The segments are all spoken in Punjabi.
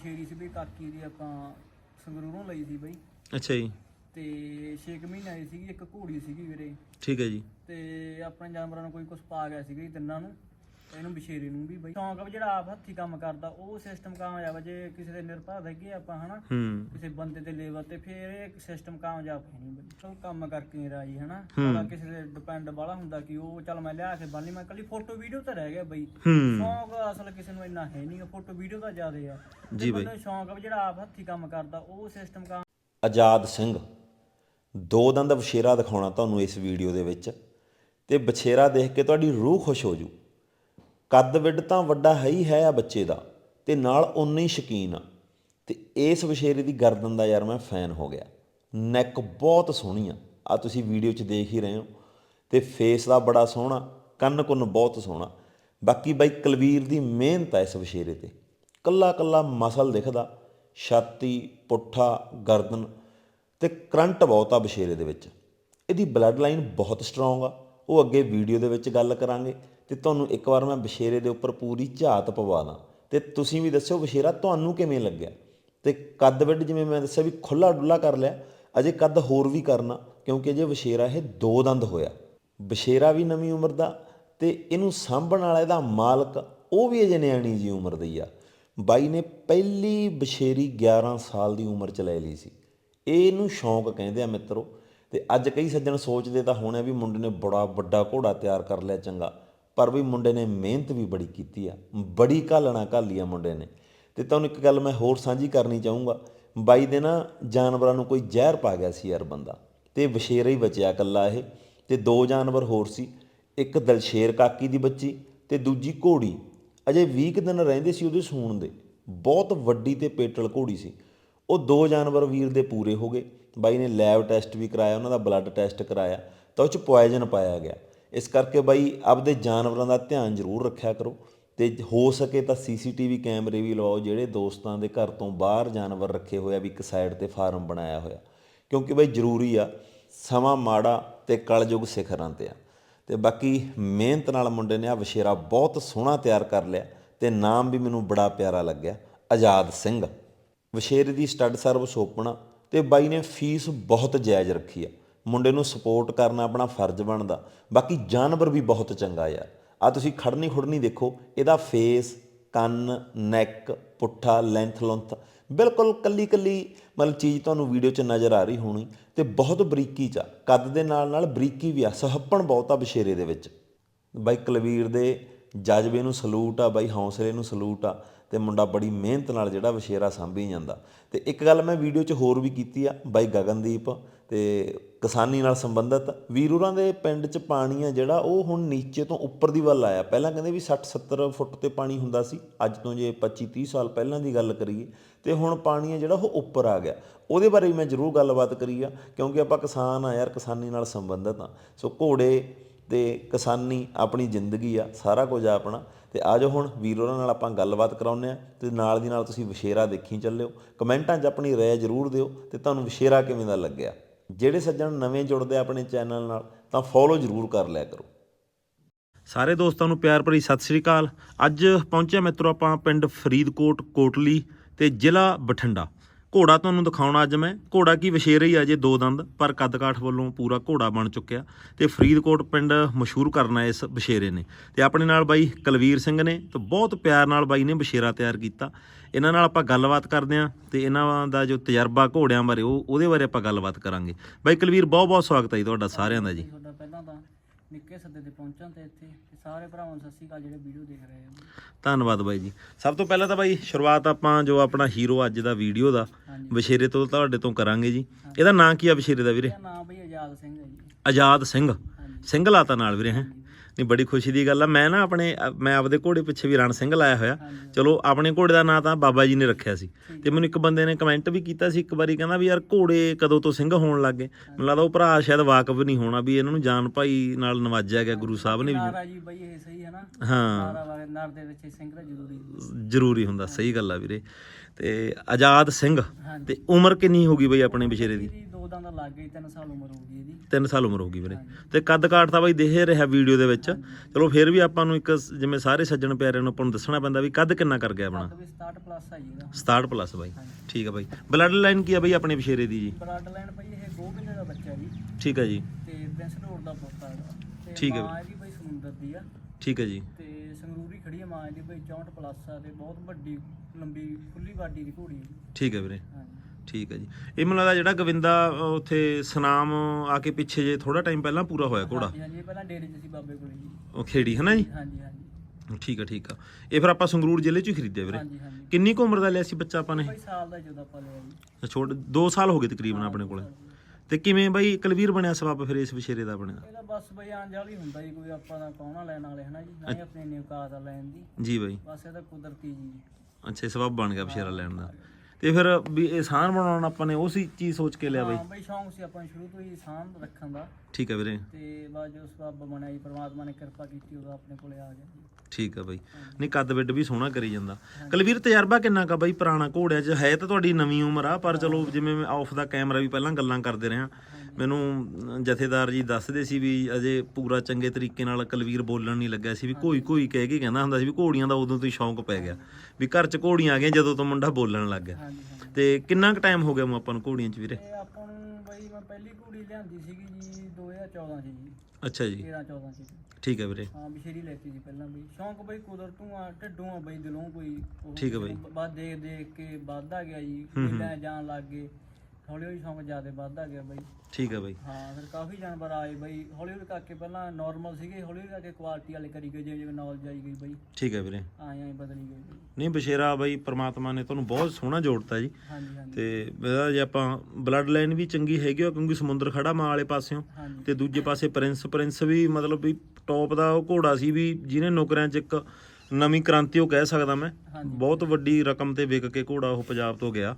ਬਸ਼ੇਰੀ ਸੀ ਬਈ ਕਾਕੀ ਦੀ ਆਪਾਂ ਸੰਗਰੂਰੋਂ ਲਈ ਸੀ ਬਈ। ਅੱਛਾ ਜੀ। ਤੇ 6 ਮਹੀਨੇ ਦੀ ਸੀਗੀ ਇੱਕ ਘੋੜੀ ਸੀਗੀ ਵੀਰੇ। ਠੀਕ ਹੈ ਜੀ। ਤੇ ਆਪਣੇ ਜਾਨਵਰਾਂ ਨੂੰ ਕੋਈ ਕੁਝ ਪਾ ਗਿਆ ਸੀਗਾ ਜੀ ਤਿੰਨਾਂ ਨੂੰ। ਇਹਨੂੰ ਬਸ਼ੇਰੀ ਨੂੰ ਵੀ ਬਈ। ਸ਼ੌਂਕ ਆ ਵੀ ਜਿਹੜਾ ਆਪ ਹੱਥੀ ਕੰਮ ਕਰਦਾ ਉਹ ਸਿਸਟਮ ਕਾਮਯਾਬ ਆ। ਜੇ ਕਿਸੇ ਦੇ ਨਿਰਭਰ ਹੈਗੇ ਆਪਾਂ ਹਨਾ? ਹੂੰ। ਕਿਸੇ ਬੰਦੇ ਦੇ ਲੈਵਲ ਤੇ ਫਿਰ ਇਹ ਸਿਸਟਮ ਕਾਮਯਾਬ ਹੈ ਨਹੀਂ ਬਈ। ਚਲ ਕੰਮ ਕਰਕੇ ਨਹੀਂ ਰਾਜੀ ਹਨਾ। ਉਹਦਾ ਕਿਸੇ ਦੇ ਡਿਪੈਂਡ ਵਾਲਾ ਹੁੰਦਾ ਕਿ ਉਹ ਚੱਲ ਮੈਂ ਲਿਆ ਕੇ ਬੰਨ ਲਈ ਮੈਂ ਕੱਲੀ ਫੋਟੋ ਵੀਡੀਓ ਤਾਂ ਰਹਿ ਗਿਆ ਬਈ। ਹੂੰ। ਸ਼ੌਂਕ ਅਸਲ ਕਿਸੇ ਨੂੰ ਇੰਨਾ ਹੈ ਨਹੀਂ ਫੋਟੋ ਵੀਡੀਓ ਦਾ ਜ਼ਿਆਦੇ ਆ। ਤੇ ਜੀ ਬਈ। ਬੰਦੇ ਨੂੰ ਸ਼ੌਂਕ ਆ ਵੀ ਜਿਹੜਾ ਆਪ ਹੱਥੀ ਕੰਮ ਕਰਦਾ ਉਹ ਸਿਸਟਮ ਕਾਮ ਆਜ਼ਾਦ ਸਿੰਘ ਦੋ ਦੰਦ ਬਛੇਰਾ ਦਿਖਾਉਣਾ ਤੁਹਾਨੂੰ ਇਸ ਵੀਡੀਓ ਦੇ ਵਿੱਚ ਤੇ ਬਛੇਰਾ ਦੇਖ ਕੇ ਤੁਹਾਡੀ ਰੂਹ ਖੁਸ਼ ਹੋ ਜੂ। ਕੱਦ ਵਿੱਡ ਤਾਂ ਵੱਡਾ ਹੈ ਹੀ ਹੈ ਆ ਬੱਚੇ ਦਾ, ਤੇ ਨਾਲ ਉਨਾ ਹੀ ਸ਼ਕੀਨ ਆ। ਤੇ ਇਸ ਬਛੇਰੇ ਦੀ ਗਰਦਨ ਦਾ ਯਾਰ ਮੈਂ ਫੈਨ ਹੋ ਗਿਆ। ਨੈਕ ਬਹੁਤ ਸੋਹਣੀ ਆ। ਆ ਤੁਸੀਂ ਵੀਡੀਓ 'ਚ ਦੇਖ ਹੀ ਰਹੇ ਹੋ। ਤੇ ਫੇਸ ਦਾ ਬੜਾ ਸੋਹਣਾ ਕੰਨ ਕੁੰਨ ਬਹੁਤ ਸੋਹਣਾ। ਬਾਕੀ ਬਾਈ ਕਲਵੀਰ ਦੀ ਮਿਹਨਤ ਆ ਇਸ ਬਛੇਰੇ ਤੇ। ਕੱਲਾ ਕੱਲਾ ਮਸਲ ਦਿਖਦਾ। ਛਾਤੀ, ਪੁੱਠਾ, ਗਰਦਨ ਤੇ ਕਰੰਟ ਬਹੁਤ ਆ ਬਸ਼ੇਰੇ ਦੇ ਵਿੱਚ। ਇਹਦੀ ਬਲੱਡ ਲਾਈਨ ਬਹੁਤ ਸਟਰੋਂਗ ਆ। ਉਹ ਅੱਗੇ ਵੀਡੀਓ ਦੇ ਵਿੱਚ ਗੱਲ ਕਰਾਂਗੇ। ਤੇ ਤੁਹਾਨੂੰ ਇੱਕ ਵਾਰ ਮੈਂ ਬਸ਼ੇਰੇ ਦੇ ਉੱਪਰ ਪੂਰੀ ਝਾਤ ਪਵਾ ਦਾਂ ਤੇ ਤੁਸੀਂ ਵੀ ਦੱਸਿਓ ਬਸ਼ੇਰਾ ਤੁਹਾਨੂੰ ਕਿਵੇਂ ਲੱਗਿਆ? ਤੇ ਕੱਦ ਵੱਡ ਜਿਵੇਂ ਮੈਂ ਦੱਸਿਆ ਵੀ ਖੁੱਲਾ ਡੁੱਲਾ ਕਰ ਲਿਆ, ਅਜੇ ਕੱਦ ਹੋਰ ਵੀ ਕਰਨਾ, ਕਿਉਂਕਿ ਅਜੇ ਬਸ਼ੇਰਾ ਇਹ ਦੋ ਦੰਦ ਹੋਇਆ। ਬਸ਼ੇਰਾ ਵੀ ਨਵੀਂ ਉਮਰ ਦਾ ਤੇ ਇਹਨੂੰ ਸਾਂਭਣ ਵਾਲਾ ਇਹਦਾ ਮਾਲਕ ਉਹ ਵੀ ਅਜੇ ਨਿਆਣੀ ਜੀ ਉਮਰ ਦੀ ਆ। ਬਾਈ ਨੇ ਪਹਿਲੀ ਬਸ਼ੇਰੀ 11 ਸਾਲ ਦੀ ਉਮਰ ਚ ਲੈ ਲਈ ਸੀ। ਇਹ ਇਹਨੂੰ ਸ਼ੌਂਕ ਕਹਿੰਦੇ ਆ ਮਿੱਤਰੋ, ਤੇ ਅੱਜ ਕਈ ਸੱਜਣ ਸੋਚਦੇ ਤਾਂ ਹੋਣਾ ਵੀ ਮੁੰਡੇ ਨੇ ਬੜਾ ਵੱਡਾ ਘੋੜਾ ਤਿਆਰ ਕਰ ਲਿਆ ਚੰਗਾ। ਪਰ ਵੀ ਮੁੰਡੇ ਨੇ ਮਿਹਨਤ ਵੀ ਬੜੀ ਕੀਤੀ ਆ। ਬੜੀ ਘਾਲਣਾ ਘਾਲੀ ਆ ਮੁੰਡੇ ਨੇ। ਤੇ ਤੁਹਾਨੂੰ ਇੱਕ ਗੱਲ ਮੈਂ ਹੋਰ ਸਾਂਝੀ ਕਰਨੀ ਚਾਹੂੰਗਾ। ਬਾਈ ਦੇ ਨਾ ਜਾਨਵਰਾਂ ਨੂੰ ਕੋਈ ਜ਼ਹਿਰ ਪਾ ਗਿਆ ਸੀ ਯਾਰ ਬੰਦਾ। ਤੇ ਬਸ਼ੇਰਾ ਹੀ ਬਚਿਆ ਕੱਲਾ ਇਹ। ਤੇ ਦੋ ਜਾਨਵਰ ਹੋਰ ਸੀ। ਇੱਕ ਦਲਸ਼ੇਰ ਕਾਕੀ ਦੀ ਬੱਚੀ ਤੇ ਦੂਜੀ ਘੋੜੀ। ਅਜੇ 20 ਕੁ ਦਿਨ ਰਹਿੰਦੇ ਸੀ ਉਹਦੇ ਸੂਣ ਦੇ। ਬਹੁਤ ਵੱਡੀ ਤੇ ਪੇਟਲ ਘੋੜੀ ਸੀ। ਉਹ ਦੋ ਜਾਨਵਰ ਵੀਰ ਦੇ ਪੂਰੇ ਹੋ ਗਏ। ਬਾਈ ਨੇ ਲੈਬ ਟੈਸਟ ਵੀ ਕਰਾਇਆ, ਉਹਨਾਂ ਦਾ ਬਲੱਡ ਟੈਸਟ ਕਰਾਇਆ। ਤਾਂ ਉਹ ਚ ਪੋਇਜ਼ਨ ਪਾਇਆ ਗਿਆ। ਇਸ ਕਰਕੇ ਬਾਈ ਆਪਦੇ ਜਾਨਵਰਾਂ ਦਾ ਧਿਆਨ ਜ਼ਰੂਰ ਰੱਖਿਆ ਕਰੋ ਤੇ ਹੋ ਸਕੇ ਤਾਂ ਸੀਸੀਟੀਵੀ ਕੈਮਰੇ ਵੀ ਲਵਾਓ ਜਿਹੜੇ ਦੋਸਤਾਂ ਦੇ ਘਰ ਤੋਂ ਬਾਹਰ ਜਾਨਵਰ ਰੱਖੇ ਹੋਏ ਆ ਵੀ ਇੱਕ ਸਾਈਡ ਤੇ ਫਾਰਮ ਬਣਾਇਆ ਹੋਇਆ। ਕਿਉਂਕਿ ਬਾਈ ਜ਼ਰੂਰੀ ਆ, ਸਮਾਂ ਮਾੜਾ ਤੇ ਕਲਯੁਗ ਸਿਖਰਾਂ ਤੇ ਆ। ਤੇ ਬਾਕੀ ਮਿਹਨਤ ਨਾਲ ਮੁੰਡੇ ਨੇ ਆ ਵਸ਼ੇਰਾ ਬਹੁਤ ਸੋਹਣਾ ਤਿਆਰ ਕਰ ਲਿਆ ਤੇ ਨਾਮ ਵੀ ਮੈਨੂੰ ਬੜਾ ਪਿਆਰਾ ਲੱਗਿਆ, ਆਜ਼ਾਦ ਸਿੰਘ। ਵਸ਼ੇਰੇ ਦੀ ਸਟੱਡ ਸਰਵਿਸ ਓਪਨ ਆ ਤੇ ਬਾਈ ਨੇ ਫੀਸ ਬਹੁਤ ਜਾਇਜ਼ ਰੱਖੀ ਆ। ਮੁੰਡੇ ਨੂੰ ਸਪੋਰਟ ਕਰਨਾ ਆਪਣਾ ਫਰਜ਼ ਬਣਦਾ। ਬਾਕੀ ਜਾਨਵਰ ਵੀ ਬਹੁਤ ਚੰਗਾ ਯਾਰ। ਆ ਤੁਸੀਂ ਖੜਨੀ ਖੁੜਨੀ ਦੇਖੋ, ਇਹਦਾ ਫੇਸ ਕੰਨ ਨੈਕ ਪੁੱਠਾ ਲੈਂਥ ਲੁੰਥ ਬਿਲਕੁਲ ਕੱਲੀ ਕੱਲੀ ਮਤਲਬ ਚੀਜ਼ ਤੁਹਾਨੂੰ ਵੀਡੀਓ 'ਚ ਨਜ਼ਰ ਆ ਰਹੀ ਹੋਣੀ ਤੇ ਬਹੁਤ ਬਰੀਕੀ 'ਚ ਆ। ਕੱਦ ਦੇ ਨਾਲ ਨਾਲ ਬਰੀਕੀ ਵੀ ਆ, ਸਹੱਪਣ ਬਹੁਤ ਆ ਬਸ਼ੇਰੇ ਦੇ ਵਿੱਚ। ਬਾਈ ਕਲਵੀਰ ਦੇ ਜਜ਼ਬੇ ਨੂੰ ਸਲੂਟ ਆ, ਬਾਈ ਹੌਸਲੇ ਨੂੰ ਸਲੂਟ ਆ ਤੇ ਮੁੰਡਾ ਬੜੀ ਮਿਹਨਤ ਨਾਲ ਜਿਹੜਾ ਵਸ਼ੇਰਾ ਸਾਂਭੀ ਜਾਂਦਾ। ਤੇ ਇੱਕ ਗੱਲ ਮੈਂ ਵੀਡੀਓ 'ਚ ਹੋਰ ਵੀ ਕੀਤੀ ਆ, ਬਾਈ ਗਗਨਦੀਪ ਤੇ ਕਿਸਾਨੀ ਨਾਲ ਸੰਬੰਧਿਤ, ਵੀਰੂਰਾਂ ਦੇ ਪਿੰਡ 'ਚ ਪਾਣੀ ਆ ਜਿਹੜਾ, ਉਹ ਹੁਣ ਨੀਚੇ ਤੋਂ ਉੱਪਰ ਦੀ ਵੱਲ ਆਇਆ। ਪਹਿਲਾਂ ਕਹਿੰਦੇ ਵੀ 60 70 ਫੁੱਟ ਤੇ ਪਾਣੀ ਹੁੰਦਾ ਸੀ, ਅੱਜ ਤੋਂ ਜੇ 25 30 ਸਾਲ ਪਹਿਲਾਂ ਦੀ ਗੱਲ ਕਰੀਏ, ਤੇ ਹੁਣ ਪਾਣੀ ਆ ਜਿਹੜਾ, ਉਹ ਉੱਪਰ ਆ ਗਿਆ। ਉਹਦੇ ਬਾਰੇ ਵੀ ਮੈਂ ਜ਼ਰੂਰ ਗੱਲਬਾਤ ਕਰੀ ਆ, ਕਿਉਂਕਿ ਆਪਾਂ ਕਿਸਾਨ ਆ ਯਾਰ, ਕਿਸਾਨੀ ਨਾਲ ਸੰਬੰਧਿਤ ਆ। ਸੋ ਘੋੜੇ ਤੇ ਕਿਸਾਨੀ ਆਪਣੀ ਜ਼ਿੰਦਗੀ ਆ, ਸਾਰਾ ਕੁਝ ਆ ਆਪਣਾ। ਤੇ ਆਜੋ ਹੁਣ ਵੀਰ ਹੋਰਾਂ ਨਾਲ ਆਪਾਂ ਗੱਲਬਾਤ ਕਰਾਉਂਦੇ ਆ, ਤੇ ਨਾਲ ਦੀ ਨਾਲ ਤੁਸੀਂ ਵਿਸ਼ੇਰਾ ਦੇਖੀ ਚੱਲਿਓ। ਕਮੈਂਟਾਂ 'ਚ ਆਪਣੀ ਰਾਏ ਜ਼ਰੂਰ ਦਿਓ, ਤੇ ਤੁਹਾਨੂੰ ਵਿਸ਼ੇਰਾ ਕਿਵੇਂ ਦਾ ਲੱਗਿਆ? ਜਿਹੜੇ ਸੱਜਣ ਨਵੇਂ ਜੁੜਦੇ ਆ ਆਪਣੇ ਚੈਨਲ ਨਾਲ, ਤਾਂ ਫੋਲੋ ਜ਼ਰੂਰ ਕਰ ਲਿਆ ਕਰੋ। ਸਾਰੇ ਦੋਸਤਾਂ ਨੂੰ ਪਿਆਰ ਭਰੀ ਸਤਿ ਸ੍ਰੀ ਅਕਾਲ। ਅੱਜ ਪਹੁੰਚਿਆ ਮਿੱਤਰੋ ਆਪਾਂ ਪਿੰਡ ਫਰੀਦਕੋਟ, ਕੋਟਲੀ ਤੇ ਜ਼ਿਲ੍ਹਾ ਬਠਿੰਡਾ। ਘੋੜਾ ਤੁਹਾਨੂੰ ਦਿਖਾਉਣਾ ਅੱਜ ਮੈਂ। ਘੋੜਾ ਕੀ ਵਿਸ਼ੇਰ ਹੀ ਆ ਜੇ ਦੋ ਦੰਦ, ਪਰ ਕੱਦ ਕਾਠ ਵੱਲੋਂ ਪੂਰਾ ਘੋੜਾ ਬਣ ਚੁੱਕਿਆ। ਤੇ ਫਰੀਦਕੋਟ ਪਿੰਡ ਮਸ਼ਹੂਰ ਕਰਨਾ ਇਸ ਵਿਸ਼ੇਰੇ ਨੇ। ਤੇ ਆਪਣੇ ਨਾਲ ਬਾਈ ਕੁਲਵੀਰ ਸਿੰਘ ਨੇ ਤੇ ਬਹੁਤ ਪਿਆਰ ਨਾਲ ਬਾਈ ਨੇ ਵਿਸ਼ੇਰਾ ਤਿਆਰ ਕੀਤਾ। ਇਹਨਾਂ ਨਾਲ ਆਪਾਂ ਗੱਲਬਾਤ ਕਰਦੇ ਆਂ ਤੇ ਇਹਨਾਂ ਦਾ ਜੋ ਤਜਰਬਾ ਘੋੜਿਆਂ ਬਾਰੇ, ਉਹ ਉਹਦੇ ਬਾਰੇ ਆਪਾਂ ਗੱਲਬਾਤ ਕਰਾਂਗੇ। ਬਾਈ ਕੁਲਵੀਰ ਬਹੁਤ ਬਹੁਤ ਸਵਾਗਤ ਹੈ ਜੀ ਤੁਹਾਡਾ ਸਾਰਿਆਂ ਦਾ ਜੀ। ਤੁਹਾਡਾ ਪਹਿਲਾਂ ਤਾਂ ਨਿੱਕੇ ਸੱਦੇ ਤੇ ਪਹੁੰਚਣ ਤੇ ਇੱਥੇ। ਸਾਰੇ ਭਰਾਵਾਂ ਨੂੰ ਸਤਿ ਸ਼੍ਰੀ ਅਕਾਲ ਜਿਹੜੇ ਵੀਡੀਓ ਦੇਖ ਰਹੇ ਆ ਧੰਨਵਾਦ ਬਾਈ ਜੀ। ਸਭ ਤੋਂ ਪਹਿਲਾਂ ਤਾਂ ਬਾਈ ਸ਼ੁਰੂਆਤ ਆਪਾਂ ਜੋ ਆਪਣਾ ਹੀਰੋ ਅੱਜ ਦਾ ਵੀਡੀਓ ਦਾ ਹਾਂਜੀ। ਵਿਸ਼ੇਰੇ ਤੋਂ ਤੁਹਾਡੇ ਤੋਂ ਕਰਾਂਗੇ ਜੀ। ਇਹਦਾ ਨਾਂ ਕੀ ਆ ਵਿਸ਼ੇਰੇ ਦਾ ਵੀਰੇ? ਇਹਦਾ ਨਾਮ ਬਈ ਆਜ਼ਾਦ ਸਿੰਘ ਹੈ ਜੀ। ਆਜ਼ਾਦ ਸਿੰਘ। ਸਿੰਘ ਲਾਤਾ ਨਾਲ ਵੀਰੇ ਹੈ? ਨਹੀਂ ਬੜੀ ਖੁਸ਼ੀ ਦੀ ਗੱਲ ਆ। ਮੈਂ ਨਾ ਆਪਣੇ ਮੈਂ ਆਪਦੇ ਘੋੜੇ ਪਿੱਛੇ ਵੀ ਰਣ ਸਿੰਘ ਲਾਇਆ ਹੋਇਆ। ਚਲੋ ਆਪਣੇ ਘੋੜੇ ਦਾ ਨਾਂ ਤਾਂ ਬਾਬਾ ਜੀ ਨੇ ਰੱਖਿਆ ਸੀ। ਤੇ ਮੈਨੂੰ ਇੱਕ ਬੰਦੇ ਨੇ ਕਮੈਂਟ ਵੀ ਕੀਤਾ ਸੀ ਇੱਕ ਵਾਰੀ ਕਹਿੰਦਾ ਵੀ ਯਾਰ ਘੋੜੇ ਕਦੋਂ ਤੋਂ ਸਿੰਘ ਹੋਣ ਲੱਗੇ ਮੈਨੂੰ ਲੱਗਦਾ ਉਹ ਭਰਾ ਸ਼ਾਇਦ ਵਾਕਫ ਨਹੀਂ ਹੋਣਾ ਵੀ ਇਹਨਾਂ ਨੂੰ ਜਾਨ ਭਾਈ ਨਾਲ ਨਵਾਜਿਆ ਗਿਆ ਗੁਰੂ ਸਾਹਿਬ ਨੇ ਵੀ। ਨਾਰਾ ਜੀ ਬਈ ਇਹ ਸਹੀ ਹੈ ਨਾ। ਹਾਂ। ਨਾਰਾ ਦੇ ਵਿੱਚ ਸਿੰਘ ਦਾ ਜ਼ਰੂਰੀ ਜ਼ਰੂਰੀ ਹੁੰਦਾ ਸਹੀ ਗੱਲ ਆ ਵੀਰੇ। ਤੇ ਆਜ਼ਾਦ ਸਿੰਘ ਤੇ ਉਮਰ ਕਿੰਨੀ ਹੋ ਗਈ ਬਈ ਆਪਣੇ ਵਿਸ਼ੇਰੇ ਦੀ? ਦੋ ਦੰਦ ਲੱਗ ਗਈ 3 ਸਾਲ ਉਮਰ ਹੋ ਗਈ ਇਹਦੀ। 3 ਸਾਲ ਉਮਰ ਹੋ ਗਈ ਵੀਰੇ। ਤੇ ਕੱਦ ਕਾਠ ਤਾਂ ਬਈ ਦੇਖ ਰਿਹਾ ਵੀਡੀਓ ਦੇ ਵਿੱਚ। ਚਲੋ ਫਿਰ ਵੀ ਆਪਾਂ ਨੂੰ ਇੱਕ ਜਿਵੇਂ ਸਾਰੇ ਸੱਜਣ ਪਿਆਰਿਆਂ ਨੂੰ ਆਪਾਂ ਨੂੰ ਦੱਸਣਾ ਪੈਂਦਾ ਵੀ ਕੱਦ ਕਿੰਨਾ ਕਰ ਗਿਆ ਆਪਣਾ? ਕੱਦ ਵੀ 67 ਪਲੱਸ ਆ ਜੀ ਇਹਦਾ। 67 ਪਲੱਸ ਬਾਈ। ਠੀਕ ਆ ਬਾਈ। ਬਲੱਡ ਲਾਈਨ ਕੀ ਆ ਬਈ ਆਪਣੇ ਵਿਸ਼ੇਰੇ ਦੀ ਜੀ? ਬਲੱਡ ਲਾਈਨ ਭਾਈ ਇਹ ਗੋਬਿੰਦ ਦਾ ਬੱਚਾ ਜੀ। ਠੀਕ ਆ ਜੀ। ਤੇ ਪ੍ਰਿੰਸ ਰੋਡ ਦਾ ਪੁੱਤ ਆ ਠੀਕ ਹੈ ਮਾਂ ਇਹਦੀ ਭਾਈ ਸਮੁੰਦਰ ਦੀ ਆ। ਠੀਕ ਆ ਜੀ। ਤੇ ਸੰਗਰੂਰੀ ਖੜੀ ਆ ਮਾਂ ਇਹਦੀ ਭਾਈ 64 ਪਲੱਸ ਆ ਤੇ ਬਹੁਤ ਵੱਡੀ ਲੰਬੀ ਖੁੱਲੀ ਬਾਡੀ ਦੀ ਘੋੜੀ ਹੈ ਠੀਕ ਆ ਵੀਰੇ। ਹਾਂਜੀ। ਠੀਕ ਹੈ ਜੀ। ਇਹ ਮੈਨੂੰ ਲੱਗਦਾ ਜਿਹੜਾ ਗਵਿੰਦਾ ਅ, ਉੱਥੇ ਸਨਾਮ ਆ ਕੇ ਪਿੱਛੇ ਜੇ ਥੋੜਾ ਟਾਈਮ ਪਹਿਲਾਂ ਪੂਰਾ ਹੋਇਆ ਘੋੜਾ। ਹਾਂਜੀ ਹਾਂਜੀ ਇਹ ਪਹਿਲਾਂ ਡੇਰੇ 'ਚ ਸੀ ਬਾਬੇ ਕੋਲੇ ਜੀ। ਉਹ ਖੇੜੀ ਹੈ ਨਾ ਜੀ? ਹਾਂਜੀ ਹਾਂਜੀ। ਠੀਕ ਆ ਠੀਕ ਆ। ਇਹ ਫਿਰ ਆਪਾਂ ਸੰਗਰੂਰ ਜ਼ਿਲ੍ਹੇ ਚ ਹੀ ਖਰੀਦਿਆ ਵੀਰੇ। ਹਾਂਜੀ ਹਾਂਜੀ। ਕਿੰਨੀ ਕੁ ਉਮਰ ਦਾ ਲਿਆ ਸੀ ਬੱਚਾ ਆਪਾਂ ਨੇ? ਭਾਈ ਸਾਲ ਦਾ ਜਦੋਂ ਆਪਾਂ ਲਿਆ ਜੀ। ਛੋਟ 2 ਸਾਲ ਹੋ ਗਏ ਤਕਰੀਬਨ ਆਪਣੇ ਕੋਲੇ। ਤੇ ਕਿਵੇਂ ਬਾਈ ਕਲਵੀਰ ਬਣਿਆ ਸਬੱਬ ਫਿਰ ਇਸ ਵਿਸ਼ੇਰੇ ਦਾ ਬਣਿਆ? ਇਹਦਾ ਬਸ ਬਈ ਆਣ ਜਾਲੀ ਹੁੰਦਾ ਜੀ ਕੋਈ ਆਪਾਂ ਦਾ ਕੌਣਾ ਲੈਣ ਵਾਲੇ ਹਨਾ ਜੀ? ਨਹੀਂ ਆਪਣੀ ਨਿਕਾਤ ਆ ਲੈਣ ਦੀ। ਜੀ ਬਾਈ। ਬਸ ਇਹਦਾ ਕੁਦਰਤੀ ਜੀ। ਅੱਛਾ ਸਬੱਬ ਬਣ ਗਿਆ ਵਿਸ਼ੇਰਾ ਲੈਣ ਦਾ। ਤੇ ਫਿਰ ਵੀ ਇਹ ਸਾਨ ਬਣਾਉਣ ਆਪਾਂ ਨੇ ਉਸੇ ਚੀਜ਼ ਸੋਚ ਕੇ ਲਿਆ ਬਾਈ ਹਾਂ ਬਈ। ਸ਼ੌਂਕ ਸੀ ਆਪਾਂ ਨੂੰ ਸ਼ੁਰੂ ਤੋਂ ਹੀ ਸਾਂਭ ਰੱਖਣ ਦਾ। ਠੀਕ ਆ ਵੀਰੇ। ਤੇ ਬਾਅਦ ਜੋ ਸਬੱਬ ਬਣਿਆ ਜੀ ਪ੍ਰਮਾਤਮਾ ਨੇ ਕਿਰਪਾ ਕੀਤੀ ਉਦੋਂ ਆਪਣੇ ਕੋਲੇ ਆ ਗਿਆ ਜੀ। ਠੀਕ ਆ ਬਾਈ। ਨਹੀਂ ਕੱਦ ਵਿੱਡ ਵੀ ਸੋਹਣਾ ਕਰੀ ਜਾਂਦਾ। ਕਲਵੀਰ ਤਜਰਬਾ ਕਿੰਨਾ ਕਾ ਬਾਈ ਪੁਰਾਣਾ ਘੋੜਿਆਂ 'ਚ? ਹੈ ਤਾਂ ਤੁਹਾਡੀ ਨਵੀਂ ਉਮਰ ਆ ਪਰ ਚਲੋ ਜਿਵੇਂ ਆਫ ਦਾ ਕੈਮਰਾ ਵੀ ਪਹਿਲਾਂ ਗੱਲਾਂ ਕਰਦੇ ਰਿਹਾ ਮੈਨੂੰ ਜਥੇਦਾਰ ਜੀ ਦੱਸਦੇ ਸੀ ਵੀ ਅਜੇ ਪੂਰਾ ਚੰਗੇ ਤਰੀਕੇ ਨਾਲ ਕਲਵੀਰ ਬੋਲਣ ਨਹੀਂ ਲੱਗਿਆ ਸੀ ਵੀ ਕੋਈ ਕੋਈ ਕਹਿ ਕੇ ਕਹਿੰਦਾ ਹੁੰਦਾ ਸੀ ਵੀ ਘੋੜੀਆਂ ਦਾ ਉਦੋਂ ਤੋਂ ਹੀ ਸ਼ੌਂਕ ਪੈ ਗਿਆ ਵੀ ਘਰ 'ਚ ਘੋੜੀਆਂ ਆ ਗਈਆਂ ਜਦੋਂ ਤੋਂ ਮੁੰਡਾ ਬੋਲਣ ਲੱਗ ਗਿਆ। ਤੇ ਕਿੰਨਾ ਕੁ ਟਾਈਮ ਹੋ ਗਿਆ ਮੈਂ ਆਪਾਂ ਨੂੰ ਘੋੜੀਆਂ 'ਚ ਵੀਰੇ? ਤੇ ਆਪਾਂ ਨੂੰ ਬਈ ਮੈਂ ਪਹਿਲੀ ਘੋੜੀ ਲਿਆਂਦੀ ਸੀਗੀ ਜੀ 2014 ਚ ਜੀ। ਅੱਛਾ ਜੀ। 13 14 ਚ। ਠੀਕ ਹੈ ਵੀਰੇ। ਹਾਂ ਬਿਸ਼ੇਰੀ ਲੈਤੀ ਸੀ ਪਹਿਲਾਂ ਬਈ ਸ਼ੌਂਕ ਬਈ ਕੁਦਰਤੋਂ ਆ ਢਿੱਡੋਂ ਆ ਬਈ ਦਿਲੋਂ ਕੋਈ। ਉਹ ਠੀਕ ਹੈ ਬਈ। ਬਾਅਦ ਦੇਖ ਦੇਖ ਕੇ ਵੱਧਦਾ ਗਿਆ ਜੀ। ਮੇਲਾ ਜਾਣ ਲੱਗ ਗਏ। ਹੌਲੀ ਹੌਲੀ ਸ਼ੌਂਕ ਜ਼ਿਆਦਾ ਵੱਧਦਾ ਗਿਆ ਬਈ। ਠੀਕ ਹੈ ਬਾਈ। ਹਾਂ ਫਿਰ ਕਾਫੀ ਜਾਨਵਰ ਆਏ ਬਈ। ਹੌਲੀ ਹੌਲੀ ਕਰਕੇ ਪਹਿਲਾਂ ਨਾਰਮਲ ਸੀਗੇ ਹੌਲੀ ਹੌਲੀ ਕਰਕੇ ਕੁਆਲਿਟੀ ਵਾਲੇ ਕਰੀ ਗਏ ਜਿਵੇਂ ਜਿਵੇਂ ਨੌਲੇਜ ਆਈ ਗਈ ਬਈ। ਠੀਕ ਹੈ ਵੀਰੇ। ਆਏ ਆਏ ਬਦਲੀ ਬਈ। ਨਹੀਂ ਬਸ਼ੇਰਾ ਬਾਈ ਪ੍ਰਮਾਤਮਾ ਨੇ ਤੁਹਾਨੂੰ ਬਹੁਤ ਸੋਹਣਾ ਜੋੜਤਾ ਜੀ। ਹਾਂਜੀ ਹਾਂਜੀ। ਤੇ ਇਹਦਾ ਜੇ ਆਪਾਂ ਬਲੱਡ ਲਾਈਨ ਵੀ ਚੰਗੀ ਹੈਗੀ ਆ ਕਿਉਂਕਿ ਸਮੁੰਦਰ ਖੜਾ ਮਾਂ ਵਾਲੇ ਪਾਸਿਓਂ ਹਾਂਜੀ। ਤੇ ਦੂਜੇ ਪਾਸੇ ਪ੍ਰਿੰਸ ਪ੍ਰਿੰਸ ਵੀ ਮਤਲਬ ਵੀ ਟੌਪ ਦਾ ਉਹ ਘੋੜਾ ਸੀ ਵੀ ਜਿਹਨੇ ਨੌਕਰੀਆਂ 'ਚ ਇੱਕ ਨਵੀਂ ਕ੍ਰਾਂਤੀ ਉਹ ਕਹਿ ਸਕਦਾ ਮੈਂ। ਹਾਂਜੀ। ਬਹੁਤ ਵੱਡੀ ਰਕਮ ਤੇ ਵਿਕ ਕੇ ਘੋੜਾ ਉਹ ਪੰਜਾਬ ਤੋਂ ਗਿਆ।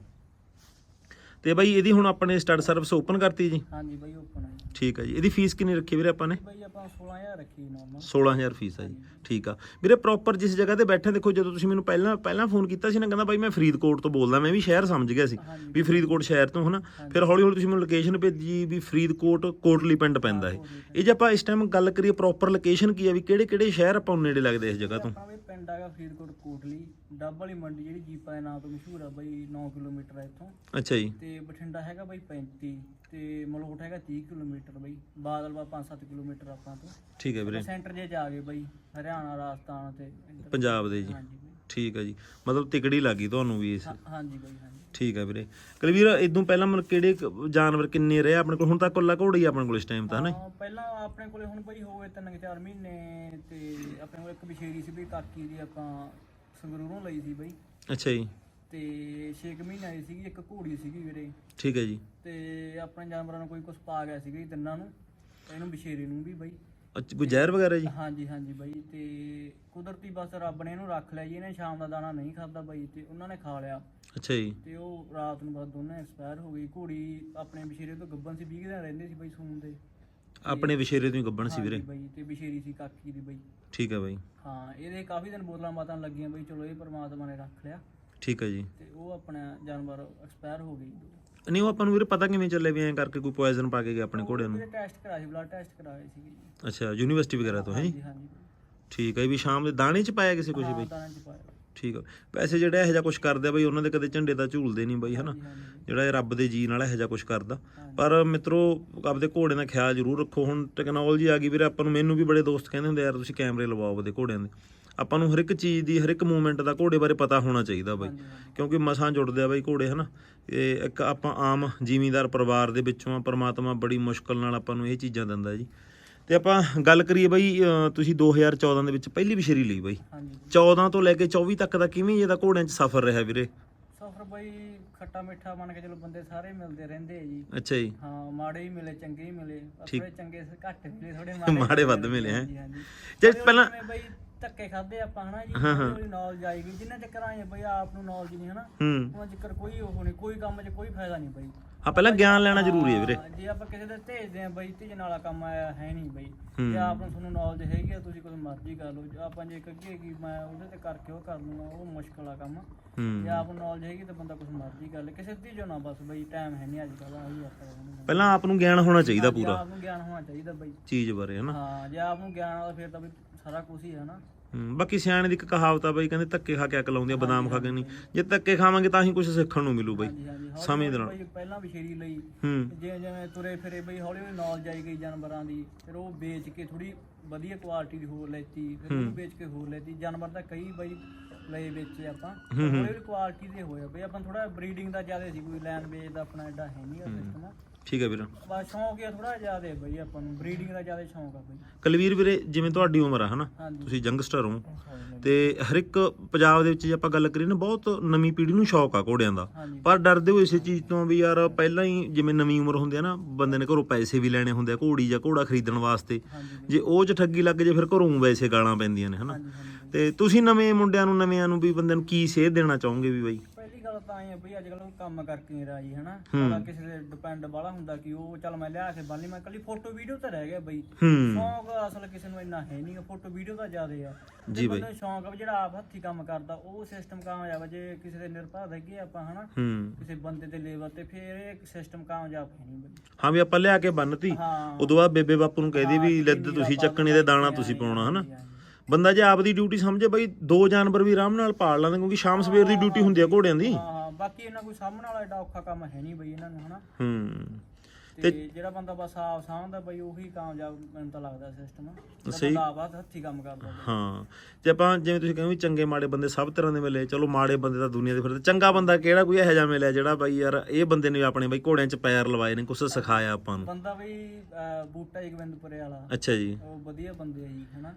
ਤੇ ਬਾਈ ਇਹਦੀ ਹੁਣ ਆਪਣੇ ਸਟੱਡ ਸਰਵਿਸ ਓਪਨ ਕਰਤੀ ਜੀ? ਹਾਂਜੀ ਬਈ ਓਪਨ ਹੈ। ਠੀਕ ਹੈ ਜੀ। ਇਹਦੀ ਫੀਸ ਕਿੰਨੀ ਰੱਖੀ ਵੀਰੇ ਆਪਾਂ ਨੇ? ਬਈ ਆਪਾਂ 16000 ਰੱਖੀ ਨਾਰਮਲ 16000 ਫੀਸ ਹੈ ਜੀ। ਠੀਕ ਆ। ਵੀਰੇ ਪ੍ਰੋਪਰ ਜਿਸ ਜਗ੍ਹਾ ਤੇ ਬੈਠੇ ਦੇਖੋ ਜਦੋਂ ਤੁਸੀਂ ਮੈਨੂੰ ਪਹਿਲਾਂ ਪਹਿਲਾਂ ਫੋਨ ਕੀਤਾ ਸੀ ਨਾ ਕਹਿੰਦਾ ਬਾਈ ਮੈਂ ਫਰੀਦਕੋਟ ਤੋਂ ਬੋਲਦਾ ਮੈਂ ਵੀ ਸ਼ਹਿਰ ਸਮਝ ਗਿਆ ਸੀ। ਵੀ ਫਰੀਦਕੋਟ ਸ਼ਹਿਰ ਤੋਂ ਹਨਾ। ਫਿਰ ਹੌਲੀ ਹੌਲੀ ਤੁਸੀਂ ਮੈਨੂੰ ਲੋਕੇਸ਼ਨ ਭੇਜੀ ਵੀ ਫਰੀਦਕੋਟ ਕੋਟਲੀ ਪਿੰਡ ਪੈਂਦਾ ਇਹ। ਇਹ ਜੇ ਆਪਾਂ ਇਸ ਟਾਈਮ ਗੱਲ ਕਰੀਏ ਪ੍ਰੋਪਰ ਲੋਕੇਸ਼ਨ ਕੀ ਆ ਵੀ ਕਿਹੜੇ ਕਿਹੜੇ ਸ਼ਹਿਰ ਆਪਾਂ ਨੂੰ ਨੇੜੇ ਲੱਗਦੇ ਇਸ ਜਗ੍ਹਾ ਤੋਂ? ਆਪਣਾ ਵੀ ਪਿੰਡ ਹੈਗਾ ਫਰੀਦਕੋਟ ਕੋਟਲੀ ਡੱਬ ਵਾਲੀ ਮੰਡੀ ਜਿਹੜੀ ਜੀਪਾ ਦੇ ਨਾਂ ਤੋਂ ਮਸ਼ਹੂਰ ਆ ਬਈ 9 ਕਿਲੋਮੀਟਰ ਹੈ ਇੱਥੋਂ। ਅੱਛਾ ਜੀ। ਤੇ ਬਠਿੰਡਾ ਹੈਗਾ ਬਈ 35 ਤੇ ਮਲੋਟ ਹੈਗਾ 30 ਕਿਲੋਮੀਟਰ ਬਈ ਬਾਦਲਵਾ 5-7 ਕਿਲੋਮੀਟਰ ਆਪਾਂ ਤੋਂ। ਠੀਕ ਹੈ ਵੀਰੇ। ਸੈਂਟਰ ਜੇ ਜਾ ਗਏ ਬਈ ਹਰਿਆਣਾ ਰਾਜਸਥਾਨ ਤੇ। ਪੰਜਾਬ ਦੇ ਜੀ। ਹਾਂਜੀ ਬਈ। ਠੀਕ ਹੈ ਜੀ। ਮਤਲਬ ਤਿਕੜੀ ਲੱਗੀ ਤੁਹਾਨੂੰ ਵੀ ਇਸ ਹਾਂ- ਹਾਂਜੀ ਬਈ ਹਾਂਜੀ। ਠੀਕ ਹੈ ਵੀਰੇ। ਕਲਵੀਰ ਇਦੋਂ ਪਹਿਲਾਂ ਮਤਲਬ ਕਿਹੜੇ ਕ- ਜਾਨਵਰ ਕਿੰਨੇ ਰਹੇ ਆਪਣੇ ਕੋਲ? ਹੁਣ ਤਾਂ ਕੁੱਲਾ ਘੋੜਾ ਆ ਆਪਣੇ ਕੋਲ ਇਸ ਟਾਈਮ ਤਾਂ ਹਨਾ ਹਾਂ, ਪਹਿਲਾਂ ਆਪਣੇ ਕੋਲੇ ਹੁਣ ਬਈ ਹੋ ਗਏ ਤਿੰਨ ਕੁ ਚਾਰ ਮਹੀਨੇ ਤੇ ਆਪਣੇ ਕੋਲ ਇੱਕ ਵਿਸ਼ੇਰੀ ਸੀ ਬਈ ਕਾਕੀ ਦੀ ਆਪਾਂ ਸੰਗਰੂਰੋਂ ਲਈ ਸੀ ਬਈ। ਅੱਛਾ ਜੀ। ਤੇ 6 ਮਹੀਨੇ ਆਈ ਸੀਗੀ ਇੱਕ ਘੋੜੀ ਸੀਗੀ ਵੀਰੇ। ਠੀਕ ਹੈ ਜੀ। ਤੇ ਆਪਣੇ ਜਾਨਵਰਾਂ ਨੂੰ ਕੋਈ ਕੁਛ ਪਾ ਗਿਆ ਸੀਗਾ ਜੀ ਤਿੰਨਾਂ ਨੂੰ ਤੇ ਇਹਨੂੰ ਵਿਸ਼ੇਰੀ ਨੂੰ ਵੀ ਬਈ। ਅੱਛਾ ਕੋਈ ਜ਼ਹਿਰ ਵਗੈਰਾ ਜੀ? ਹਾਂਜੀ ਹਾਂਜੀ ਬਈ ਤੇ ਕੁਦਰਤੀ ਬਸ ਰੱਬ ਨੇ ਇਹਨੂੰ ਰੱਖ ਲਿਆ ਜੀ ਇਹਨੇ ਸ਼ਾਮ ਦਾ ਦਾਣਾ ਨਹੀਂ ਖਾਦਾ ਬਈ ਤੇ ਉਹਨਾਂ ਨੇ ਖਾ ਲਿਆ। ਅੱਛਾ ਜੀ। ਤੇ ਉਹ ਰਾਤ ਨੂੰ ਬਸ ਦੋਨੇ ਐਕਸਪਾਇਰ ਹੋ ਗਈ ਘੋੜੀ ਆਪਣੇ ਵਿਸ਼ੇਰੇ ਤੋਂ ਗੱਬਨ ਸੀ 20 ਦਿਨ ਰਹਿੰਦੇ ਸੀ ਬਈ ਸੂਣ ਦੇ। ਆਪਣੇ ਵਿਸ਼ੇਰੇ ਤੋਂ ਹੀ ਗੱਬਣ ਸੀ ਵੀਰੇ। ਬਈ ਤੇ ਵਿਸ਼ੇਰੀ ਸੀ ਕਾਕੀ ਦੀ ਬਈ। ਠੀਕ ਹੈ ਬਾਈ। ਹਾਂ ਇਹਦੇ ਕਾਫੀ ਦਿਨ ਬੋਤਲਾਂ ਮਾਤਾਂ ਲੱਗੀਆਂ ਬਈ ਚਲੋ ਇਹ ਪਰਮਾਤਮਾ ਨੇ ਰੱਖ ਲਿਆ। ਠੀਕ ਹੈ ਜੀ। ਤੇ ਉਹ ਆਪਣਾ ਜਾਨਵਰ ਐਕਸਪਾਇਰ ਹੋ ਗਈ। ਨਹੀਂ ਉਹ ਆਪਾਂ ਨੂੰ ਵੀਰੇ ਪਤਾ ਕਿਵੇਂ ਚੱਲੇ ਵੀ ਐਂ ਕਰਕੇ ਕੋਈ ਪੋਇਜ਼ਨ ਪਾ ਕੇ ਗਿਆ ਆਪਣੇ ਘੋੜਿਆਂ ਨੂੰ। ਟੈਸਟ ਕਰਾਏ ਸੀ ਬਲੱਡ ਟੈਸਟ ਕਰਾਏ ਸੀਗੇ ਜੀ। ਅੱਛਾ ਯੂਨੀਵਰਸਿਟੀ ਵਗੈਰਾ ਤੋਂ ਹੈ ਜੀ? ਹਾਂਜੀ ਹਾਂਜੀ। ਠੀਕ ਹੈ ਵੀ ਸ਼ਾਮ ਦੇ ਦਾਣੇ ਚ ਪਾਇਆ ਕਿਸੇ ਹਾਂ ਬਈ? ਦਾਣਾ ਚ ਪਾਇਆ। ਠੀਕ ਆ। ਵੈਸੇ ਜਿਹੜਾ ਇਹੋ ਜਿਹਾ ਕੁਛ ਕਰਦੇ ਆ ਬਈ ਉਹਨਾਂ ਦੇ ਕਦੇ ਝੰਡੇ ਤਾਂ ਝੂਲਦੇ ਨਹੀਂ ਬਈ ਹਨਾ? ਜਿਹੜਾ ਇਹ ਰੱਬ ਦੇ ਜੀ ਨਾਲ ਇਹੋ ਜਿਹਾ ਕੁਛ ਕਰਦਾ। ਪਰ ਮਿੱਤਰੋ ਆਪਦੇ ਘੋੜੇ ਦਾ ਖਿਆਲ ਜ਼ਰੂਰ ਰੱਖੋ। ਹੁਣ ਟੈਕਨੋਲੋਜੀ ਆ ਗਈ ਵੀਰੇ ਆਪਾਂ ਨੂੰ ਮੈਨੂੰ ਵੀ ਬੜੇ ਦੋਸਤ ਕਹਿੰਦੇ ਹੁੰਦੇ ਯਾਰ ਤੁਸੀਂ ਕੈਮਰੇ ਲਵਾਓ ਆਪਦੇ ਘੋੜਿਆਂ ਦੇ। ਆਪਾਂ ਨੂੰ ਹਰ ਇੱਕ ਚੀਜ਼ ਦੀ ਹਰ ਇੱਕ ਮੂਵਮੈਂਟ ਦਾ ਘੋੜੇ ਬਾਰੇ ਪਤਾ ਹੋਣਾ ਚਾਹੀਦਾ ਬਾਈ। ਕਿਉਂਕਿ ਮਸਾਂ ਜੁੜਦੇ ਆ ਬਾਈ ਘੋੜੇ ਹਨਾ? ਇਹ ਇੱਕ ਆਪਾਂ ਆਮ ਜ਼ਿਮੀਂਦਾਰ ਪਰਿਵਾਰ ਦੇ ਵਿੱਚੋਂ ਆ ਪਰਮਾਤਮਾ ਬੜੀ ਮੁਸ਼ਕਲ ਨਾਲ ਆਪਾਂ ਨੂੰ ਇਹ ਚੀਜ਼ਾਂ ਦਿੰਦਾ ਜੀ। ਤੇ ਆਪਾਂ ਗੱਲ ਕਰੀਏ ਬਾਈ ਤੁਸੀਂ 2014 ਦੇ ਵਿੱਚ ਪਹਿਲੀ ਵਿਸ਼ੇਰੀ ਲਈ ਬਾਈ। ਹਾਂਜੀ। 14 ਤੋਂ ਲੈ ਕੇ 24 ਤੱਕ ਦਾ ਕਿਵੇਂ ਇਹਦਾ ਘੋੜਿਆਂ 'ਚ ਸਫ਼ਰ ਰਿਹਾ ਵੀਰੇ? ਸਫਰ ਬਈ ਖੱਟਾ ਮਿੱਠਾ ਮੰਨ ਕੇ ਚਲੋ ਬੰਦੇ ਸਾਰੇ ਮਿਲਦੇ ਰਹਿੰਦੇ ਆ ਜੀ। ਅੱਛਾ ਜੀ। ਹਾਂ ਮਾੜੇ ਹੀ ਮਿਲੇ ਚੰਗੇ ਹੀ ਮਿਲੇ। ਥੋੜੇ ਚੰਗੇ ਘੱਟ ਮਿਲੇ ਥੋੜੇ ਮਾੜੇ ਵੱਧ ਮਿਲੇ, ਹੈਂ? ਜੇ ਹੌਲੀ ਹੌਲੀ ਪਹਿਲਾਂ- ਬਈ ਧੱਕੇ ਖਾਦੇ ਆਪਾਂ ਹਨਾ ਜੀ। ਹੌਲੀ ਨੌਲੇਜ ਆਏਗੀ ਜਿੰਨਾ ਚੱਕਰ ਆਏ ਬਈ ਆਪ ਨੂੰ ਨੌਲੇਜ ਨਹੀਂ ਹਨਾ? ਉਹਨਾਂ ਚੱਕਰ ਕੋਈ ਉਹ ਨਹੀਂ ਕੋਈ ਕੰਮ 'ਚ ਕੋਈ ਫਾਇਦਾ ਨਹੀਂ ਬਈ। ਹਾਂ ਪਹਿਲਾਂ ਗਿਆਨ ਲੈਣਾ ਜ਼ਰੂਰੀ ਹੈ ਵੀਰੇ। ਜੇ ਆਪਾਂ ਕਿਸੇ ਦੇ ਭੇਜਦੇ ਆ ਬਈ ਧੀਜ ਨਾਲਾ ਕੰਮ ਆਇਆ ਹੈ ਨਹੀਂ ਬਈ। ਜੇ ਆਪ ਨੂੰ ਤੁਹਾਨੂੰ ਨੌਲੇਜ ਹੈਗੀ ਆ ਤੁਸੀਂ ਕੋਈ ਮਰਜ਼ੀ ਕਰ ਲਓ। ਆਪਾਂ ਜੇ ਕਹੀਏ ਕਿ ਮੈਂ ਉਹਦੇ ਤੇ ਕਰਕੇ ਉਹ ਕਰ ਲੂੰਗਾ ਉਹ ਮੁਸ਼ਕਲ ਆ ਕੰਮ। ਜੇ ਆਪ ਨੂੰ ਨੌਲੇਜ ਹੈਗੀ ਤਾਂ ਬੰਦਾ ਕੁਝ ਮਰਜ਼ੀ ਕਰ ਲੇ। ਕਿਸੇ ਧੀਜੋ ਨਾ ਬਸ ਬਈ ਟਾਈਮ ਹੈ ਨਹੀਂ ਅੱਜ ਕੱਲ੍ਹ ਆਹੀ ਆਪਾਂ ਪਹਿਲਾਂ ਆਪ ਨੂੰ ਗਿਆਨ ਹੋਣਾ ਚਾਹੀਦਾ ਪੂਰਾ। ਆਪ ਨੂੰ ਗਿਆਨ ਹੋਣਾ ਚਾਹੀਦਾ ਬਈ। ਚੀਜ਼ ਬਾਰੇ ਹਨਾ? ਹਾਂ ਜੇ ਆਪ ਨੂੰ ਗਿਆਨ ਆ ਫਿਰ ਤਾਂ ਬਈ ਸਾਰਾ ਕੁਝ ਹੀ ਹੈ ਨਾ। ਹੂੰ, ਬਾਕੀ ਸਿਆਣੇ ਦੀ ਇੱਕ ਕਹਾਵਤ ਆ ਬਈ ਕਹਿੰਦੇ ਧੱਕੇ ਖਾ ਕੇ ਅਕਲ ਆਉਂਦੀ ਆ ਬਦਾਮ ਖਾ ਕੇ ਨਹੀਂ। ਜੇ ਧੱਕੇ ਖਾਵਾਂਗੇ ਤਾਂ ਹੀ ਕੁਝ ਸਿੱਖਣ ਨੂੰ ਮਿਲੂ ਬਈ ਹਾਂਜੀ ਹਾਂਜੀ ਹੌਲੀ ਸਮੇਂ ਦੇ ਹੌਲੀ ਨਾਲ। ਬਈ ਪਹਿਲਾਂ ਵਿਸ਼ੇਰੀ ਲਈ। ਹੂੰ। ਜਿਵੇਂ ਜਿਵੇਂ ਤੁਰੇ ਫਿਰੇ ਬਈ ਹੌਲੀ ਹੌਲੀ ਨੌਲੇਜ ਆਈ ਗਈ ਜਾਨਵਰਾਂ ਦੀ ਫਿਰ ਉਹ ਵੇਚ ਕੇ ਥੋੜੀ ਵਧੀਆ ਕੁਆਲਿਟੀ ਦੀ ਹੋਰ ਲੈਤੀ ਫਿਰ ਉਹਨੂੰ ਵੇਚ ਕੇ ਹੋਰ ਲੈਤੀ। ਜਾਨਵਰ ਤਾਂ ਕਈ ਬਈ ਲਏ ਵੇਚੇ ਆਪਾਂ। ਹੌਲੀ ਹੌਲੀ ਕੁਆਲਿਟੀ ਦੇ ਹੋਇਆ ਬਈ। ਆਪਾਂ ਥੋੜਾ ਬਰੀਡਿੰਗ ਦਾ ਜ਼ਿਆਦਾ ਸੀ ਕੋਈ ਲੈਣ ਵੇਚ ਦਾ ਆਪਣਾ ਐਡਾ ਹੈ ਨਹੀਂ ਸਿਸਟਮ ਠੀਕ ਹੈ ਵੀਰ। ਬਸ ਸ਼ੌਂਕ ਹੀ ਥੋੜਾ ਜ਼ਿਆਦਾ ਹੈ ਬਈ ਆਪਾਂ ਨੂੰ ਬਰੀਡਿੰਗ ਦਾ ਜ਼ਿਆਦਾ ਸ਼ੌਂਕ ਆ ਬਈ। ਕਲਵੀਰ ਵੀਰੇ ਜਿਵੇਂ ਤੁਹਾਡੀ ਉਮਰ ਆ ਹਨਾ? ਹਾਂਜੀ। ਤੁਸੀਂ ਯੰਗਸਟਰ ਹੋ। ਤੇ ਹਰ ਇੱਕ ਪੰਜਾਬ ਦੇ ਵਿੱਚ ਜੇ ਆਪਾਂ ਗੱਲ ਕਰੀਏ ਨਾ ਬਹੁਤ ਨਵੀਂ ਪੀੜ੍ਹੀ ਨੂੰ ਸ਼ੌਕ ਆ ਘੋੜਿਆਂ ਦਾ। ਹਾਂਜੀ। ਪਰ ਡਰਦੇ ਹੋ ਇਸੇ ਚੀਜ਼ ਤੋਂ ਵੀ ਯਾਰ ਪਹਿਲਾਂ ਹੀ ਜਿਵੇਂ ਨਵੀਂ ਉਮਰ ਹੁੰਦੀ ਆ ਨਾ ਬੰਦੇ ਨੇ ਘਰੋਂ ਪੈਸੇ ਵੀ ਲੈਣੇ ਹੁੰਦੇ ਆ ਘੋੜੀ ਜਾਂ ਘੋੜਾ ਖਰੀਦਣ ਵਾਸਤੇ। ਹਾਂਜੀ ਜੇ ਉਹ ਚ ਠੱਗੀ ਲੱਗ ਜੇ ਫਿਰ ਘਰੋਂ ਵੈਸੇ ਗਾਲਾਂ ਪੈਂਦੀਆਂ ਨੇ ਹਨਾ? ਹਾਂਜੀ ਹਾਂਜੀ। ਬਈ। ਤੇ ਤੁਸੀਂ ਨਵੇਂ ਮੁੰਡਿਆਂ ਨੂੰ ਨਵਿਆਂ ਨੂੰ ਵੀ ਬੰਦੇ ਨੂੰ ਕੀ ਸੇਧ ਦੇਣਾ ਚਾਹੋਗੇ ਵੀ ਬਾਈ? ਗੱਲ ਤਾਂ ਇਹ ਹੈ ਬਈ ਅੱਜ ਕੱਲ ਕੰਮ ਕਰਕੇ ਨਹੀਂ ਰਾਜੀ ਹਨਾ? ਸਾਲਾ ਕਿਸੇ ਦੇ ਡਿਪੈਂਡ ਬਾਲਾ ਹੁੰਦਾ ਕਿ ਉਹ ਚੱਲ ਮੈਂ ਲਿਆ ਕੇ ਬੰਨੀ ਮੈਂ ਕੱਲੀ ਫੋਟੋ ਵੀਡੀਓ ਤਾਂ ਰਹਿ ਗਿਆ ਬਈ। ਸ਼ੌਂਕ ਅਸਲ ਕਿਸੇ ਨੂੰ ਇੰਨਾ ਹੈ ਨਹੀਂ ਫੋਟੋ ਵੀਡੀਓ ਦਾ ਜ਼ਿਆਦਾ ਆ। ਜੀ ਬਈ। ਸ਼ੌਂਕ ਆ ਜਿਹੜਾ ਆਪ ਹੱਥੀ ਕੰਮ ਕਰਦਾ ਉਹ ਸਿਸਟਮ ਕਾਮਯਾਬ ਆ ਜੇ ਕਿਸੇ ਦੇ ਨਿਰਭਰ ਰਹਿਗੇ ਆਪਾਂ ਹਨਾ? ਕਿਸੇ ਬੰਦੇ ਦੇ ਲੈਵਲ ਤੇ ਫਿਰ ਇਹ ਸਿਸਟਮ ਕਾਮਯਾਬ ਨਹੀਂ ਬਈ। ਹਾਂ ਵੀ ਆਪਾਂ ਲਿਆ ਕੇ ਬੰਨਤੀ ਉਦੋਂ ਬਾਅਦ ਬੇਬੇ ਬਾਪੂ ਨੂੰ ਕਹਦੇ ਵੀ ਲਿੱਦ ਤੁਸੀਂ ਚੱਕਣੀ ਤੇ ਦਾਣਾ ਤੁਸੀਂ ਪਾਉਣਾ ਹਨਾ? ਬੰਦਾ ਜੇ ਆਪਦੀ ਡਿਊਟੀ ਸਮਝੇ ਬਈ ਦੋ ਜਾਨਵਰ ਵੀ ਆਰਾਮ ਨਾਲ ਪਾਲ ਲੈਂਦੇ ਕਿਉਂਕਿ ਸ਼ਾਮ ਸਵੇਰ ਦੀ ਡਿਊਟੀ ਹੁੰਦੀ ਆ ਘੋੜਿਆਂ ਦੀ। ਹਾਂ ਹਾਂ ਬਾਕੀ ਇਹਨਾਂ ਕੋਈ ਸਾਹਮਣੇ ਵਾਲਾ ਐਡਾ ਔਖਾ ਕੰਮ ਹੈ ਨਹੀਂ ਬਈ ਇਹਨਾਂ ਨੂੰ ਹਨਾ। ਹੂੰ। ਤੇ ਜਿਹੜਾ ਬੰਦਾ ਬਸ ਆਪ ਸਾਂਭਦਾ ਬਈ ਉਹੀ ਕਾਮਯਾਬ ਮੈਨੂੰ ਤਾਂ ਲੱਗਦਾ ਸਿਸਟਮ ਸਹੀ। ਆਪ ਹੱਥੀ ਕੰਮ ਕਰਦਾ। ਹਾਂ। ਜੇ ਆਪਾਂ ਜਿਵੇਂ ਤੁਸੀਂ ਕਹਿੰਦੇ ਵੀ ਚੰਗੇ ਮਾੜੇ ਬੰਦੇ ਸਭ ਤਰ੍ਹਾਂ ਦੇ ਮਿਲੇ ਚਲੋ ਮਾੜੇ ਬੰਦੇ ਤਾਂ ਦੁਨੀਆ ਦੇ ਫਿਰਦੇ। ਚੰਗਾ ਬੰਦਾ ਕਿਹੜਾ ਕੋਈ ਇਹੋ ਜਿਹਾ ਮਿਲਿਆ ਜਿਹੜਾ ਬਾਈ ਯਾਰ ਇਹ ਬੰਦੇ ਨੇ ਆਪਣੇ ਬਾਈ ਘੋੜਿਆਂ 'ਚ ਪੈਰ ਲਵਾਏ ਨੇ ਕੁਛ ਸਿਖਾਇਆ ਆਪਾਂ ਨੂੰ। ਬੰਦਾ ਬਈ ਅਹ, ਬੂਟਾ ਜਗਵਿੰਦਪੁਰੇ ਵਾਲਾ। ਅੱਛਾ ਜੀ। ਉਹ ਵਧੀਆ ਬੰਦੇ ਆ ਜੀ ਹਨਾ।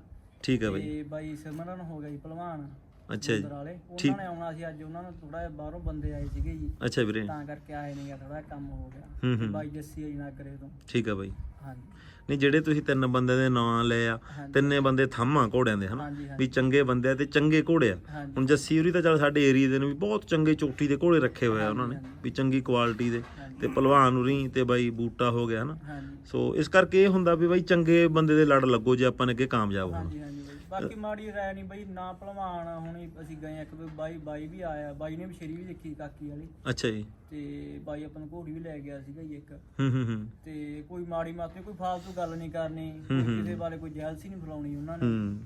ਠੀਕ ਹੈ ਬਾਈ ਤੇ ਬਾਈ। ਸਿਮਰਨ ਹੋ ਗਿਆ ਜੀ ਪਹਿਲਵਾਨ ਅੱਛਾ ਜੀ ਵਾਲੇ। ਉਹਨਾਂ ਨੇ ਆਉਣਾ ਸੀ ਅੱਜ ਉਹਨਾਂ ਨੂੰ ਥੋੜਾ ਜਿਹਾ ਬਾਹਰੋਂ ਬੰਦੇ ਆਏ ਸੀਗੇ ਜੀ। ਅੱਛਾ ਵੀਰੇ। ਤਾਂ ਕਰਕੇ ਆਏ ਨਹੀਂ ਗਾ ਥੋੜਾ ਕੰਮ ਹੋ ਗਿਆ। ਹੂੰ ਹੂੰ। ਬਾਈ ਜੱਸੀ ਆ ਜੀ ਨਾਗਰੇ ਤੋਂ। ਠੀਕ ਹੈ ਬਾਈ। ਹਾਂਜੀ। ਨਹੀਂ ਜਿਹੜੇ ਤੁਸੀਂ ਤਿੰਨ ਬੰਦੇ ਦੇ ਨਾਂ ਲਏ ਆ ਹਾਂਜੀ। ਤਿੰਨੇ ਬੰਦੇ ਥੰਮਾ ਘੋੜਿਆਂ ਦੇ ਹਨਾ? ਹਾਂਜੀ ਹਾਂਜੀ। ਵੀ ਚੰਗੇ ਬੰਦੇ ਆ ਤੇ ਚੰਗੇ ਘੋੜੇ ਆ। ਹਾਂਜੀ। ਹੁਣ ਜੱਸੀ ਹੋਰੀ ਤਾਂ ਚੱਲ ਸਾਡੇ ਏਰੀਆ ਦੇ ਨੇ ਵੀ ਬਹੁਤ ਚੰਗੇ ਚੋਟੀ ਦੇ ਘੋੜੇ ਰੱਖੇ ਹੋਏ ਆ ਉਹਨਾਂ ਨੇ ਵੀ ਚੰਗੀ ਕੁਆਲਿਟੀ ਦੇ। ਤੇ ਪਹਿਲਵਾਨ ਉਰੀ ਤੇ ਬਾਈ ਬੂਟਾ ਹੋ ਗਿਆ ਹਨਾ। ਹਾਂਜੀ। ਸੋ ਇਸ ਕਰਕੇ ਇਹ ਹੁੰਦਾ ਵੀ ਬਾਈ ਚੰਗੇ ਬੰਦੇ ਦੇ ਲੜ ਲੱਗੋ ਜੇ ਆਪਾਂ ਨੇ ਅੱਗੇ ਕਾਮਯਾਬ ਹੋਣਾ। ਹਾਂਜੀ ਹਾਂਜੀ ਬਾਈ। ਬਾਕੀ ਮਾੜੀ ਰਾਇ ਨਹੀਂ ਬਾਈ ਨਾ ਭਲਵਾਨ ਹੁਣੀ ਅਸੀਂ ਗਏ ਇੱਕ ਦੋ ਬਾਈ ਬਾਈ ਵੀ ਆਇਆ ਬਾਈ ਨੇ ਵੀ ਸ਼ੇਰੀ ਵੀ ਦੇਖੀ ਕਾਕੀ ਵਾਲੀ। ਅੱਛਾ ਜੀ। ਤੇ ਬਾਈ ਆਪਾਂ ਨੂੰ ਘੋੜੀ ਵੀ ਲੈ ਗਿਆ ਸੀਗਾ ਜੀ ਇੱਕ। ਹੂੰ ਹੂੰ ਹੂੰ। ਤੇ ਕੋਈ ਮਾੜੀ ਮਾਤੀ ਕੋਈ ਫਾਲਤੂ ਗੱਲ ਨਹੀਂ ਕਰਨੀ। ਕੋਈ ਕਿਸੇ ਬਾਰੇ ਕੋਈ ਜੈਲਸੀ ਨਹੀਂ ਫਲਾਉਣੀ ਉਹਨਾਂ ਨੇ।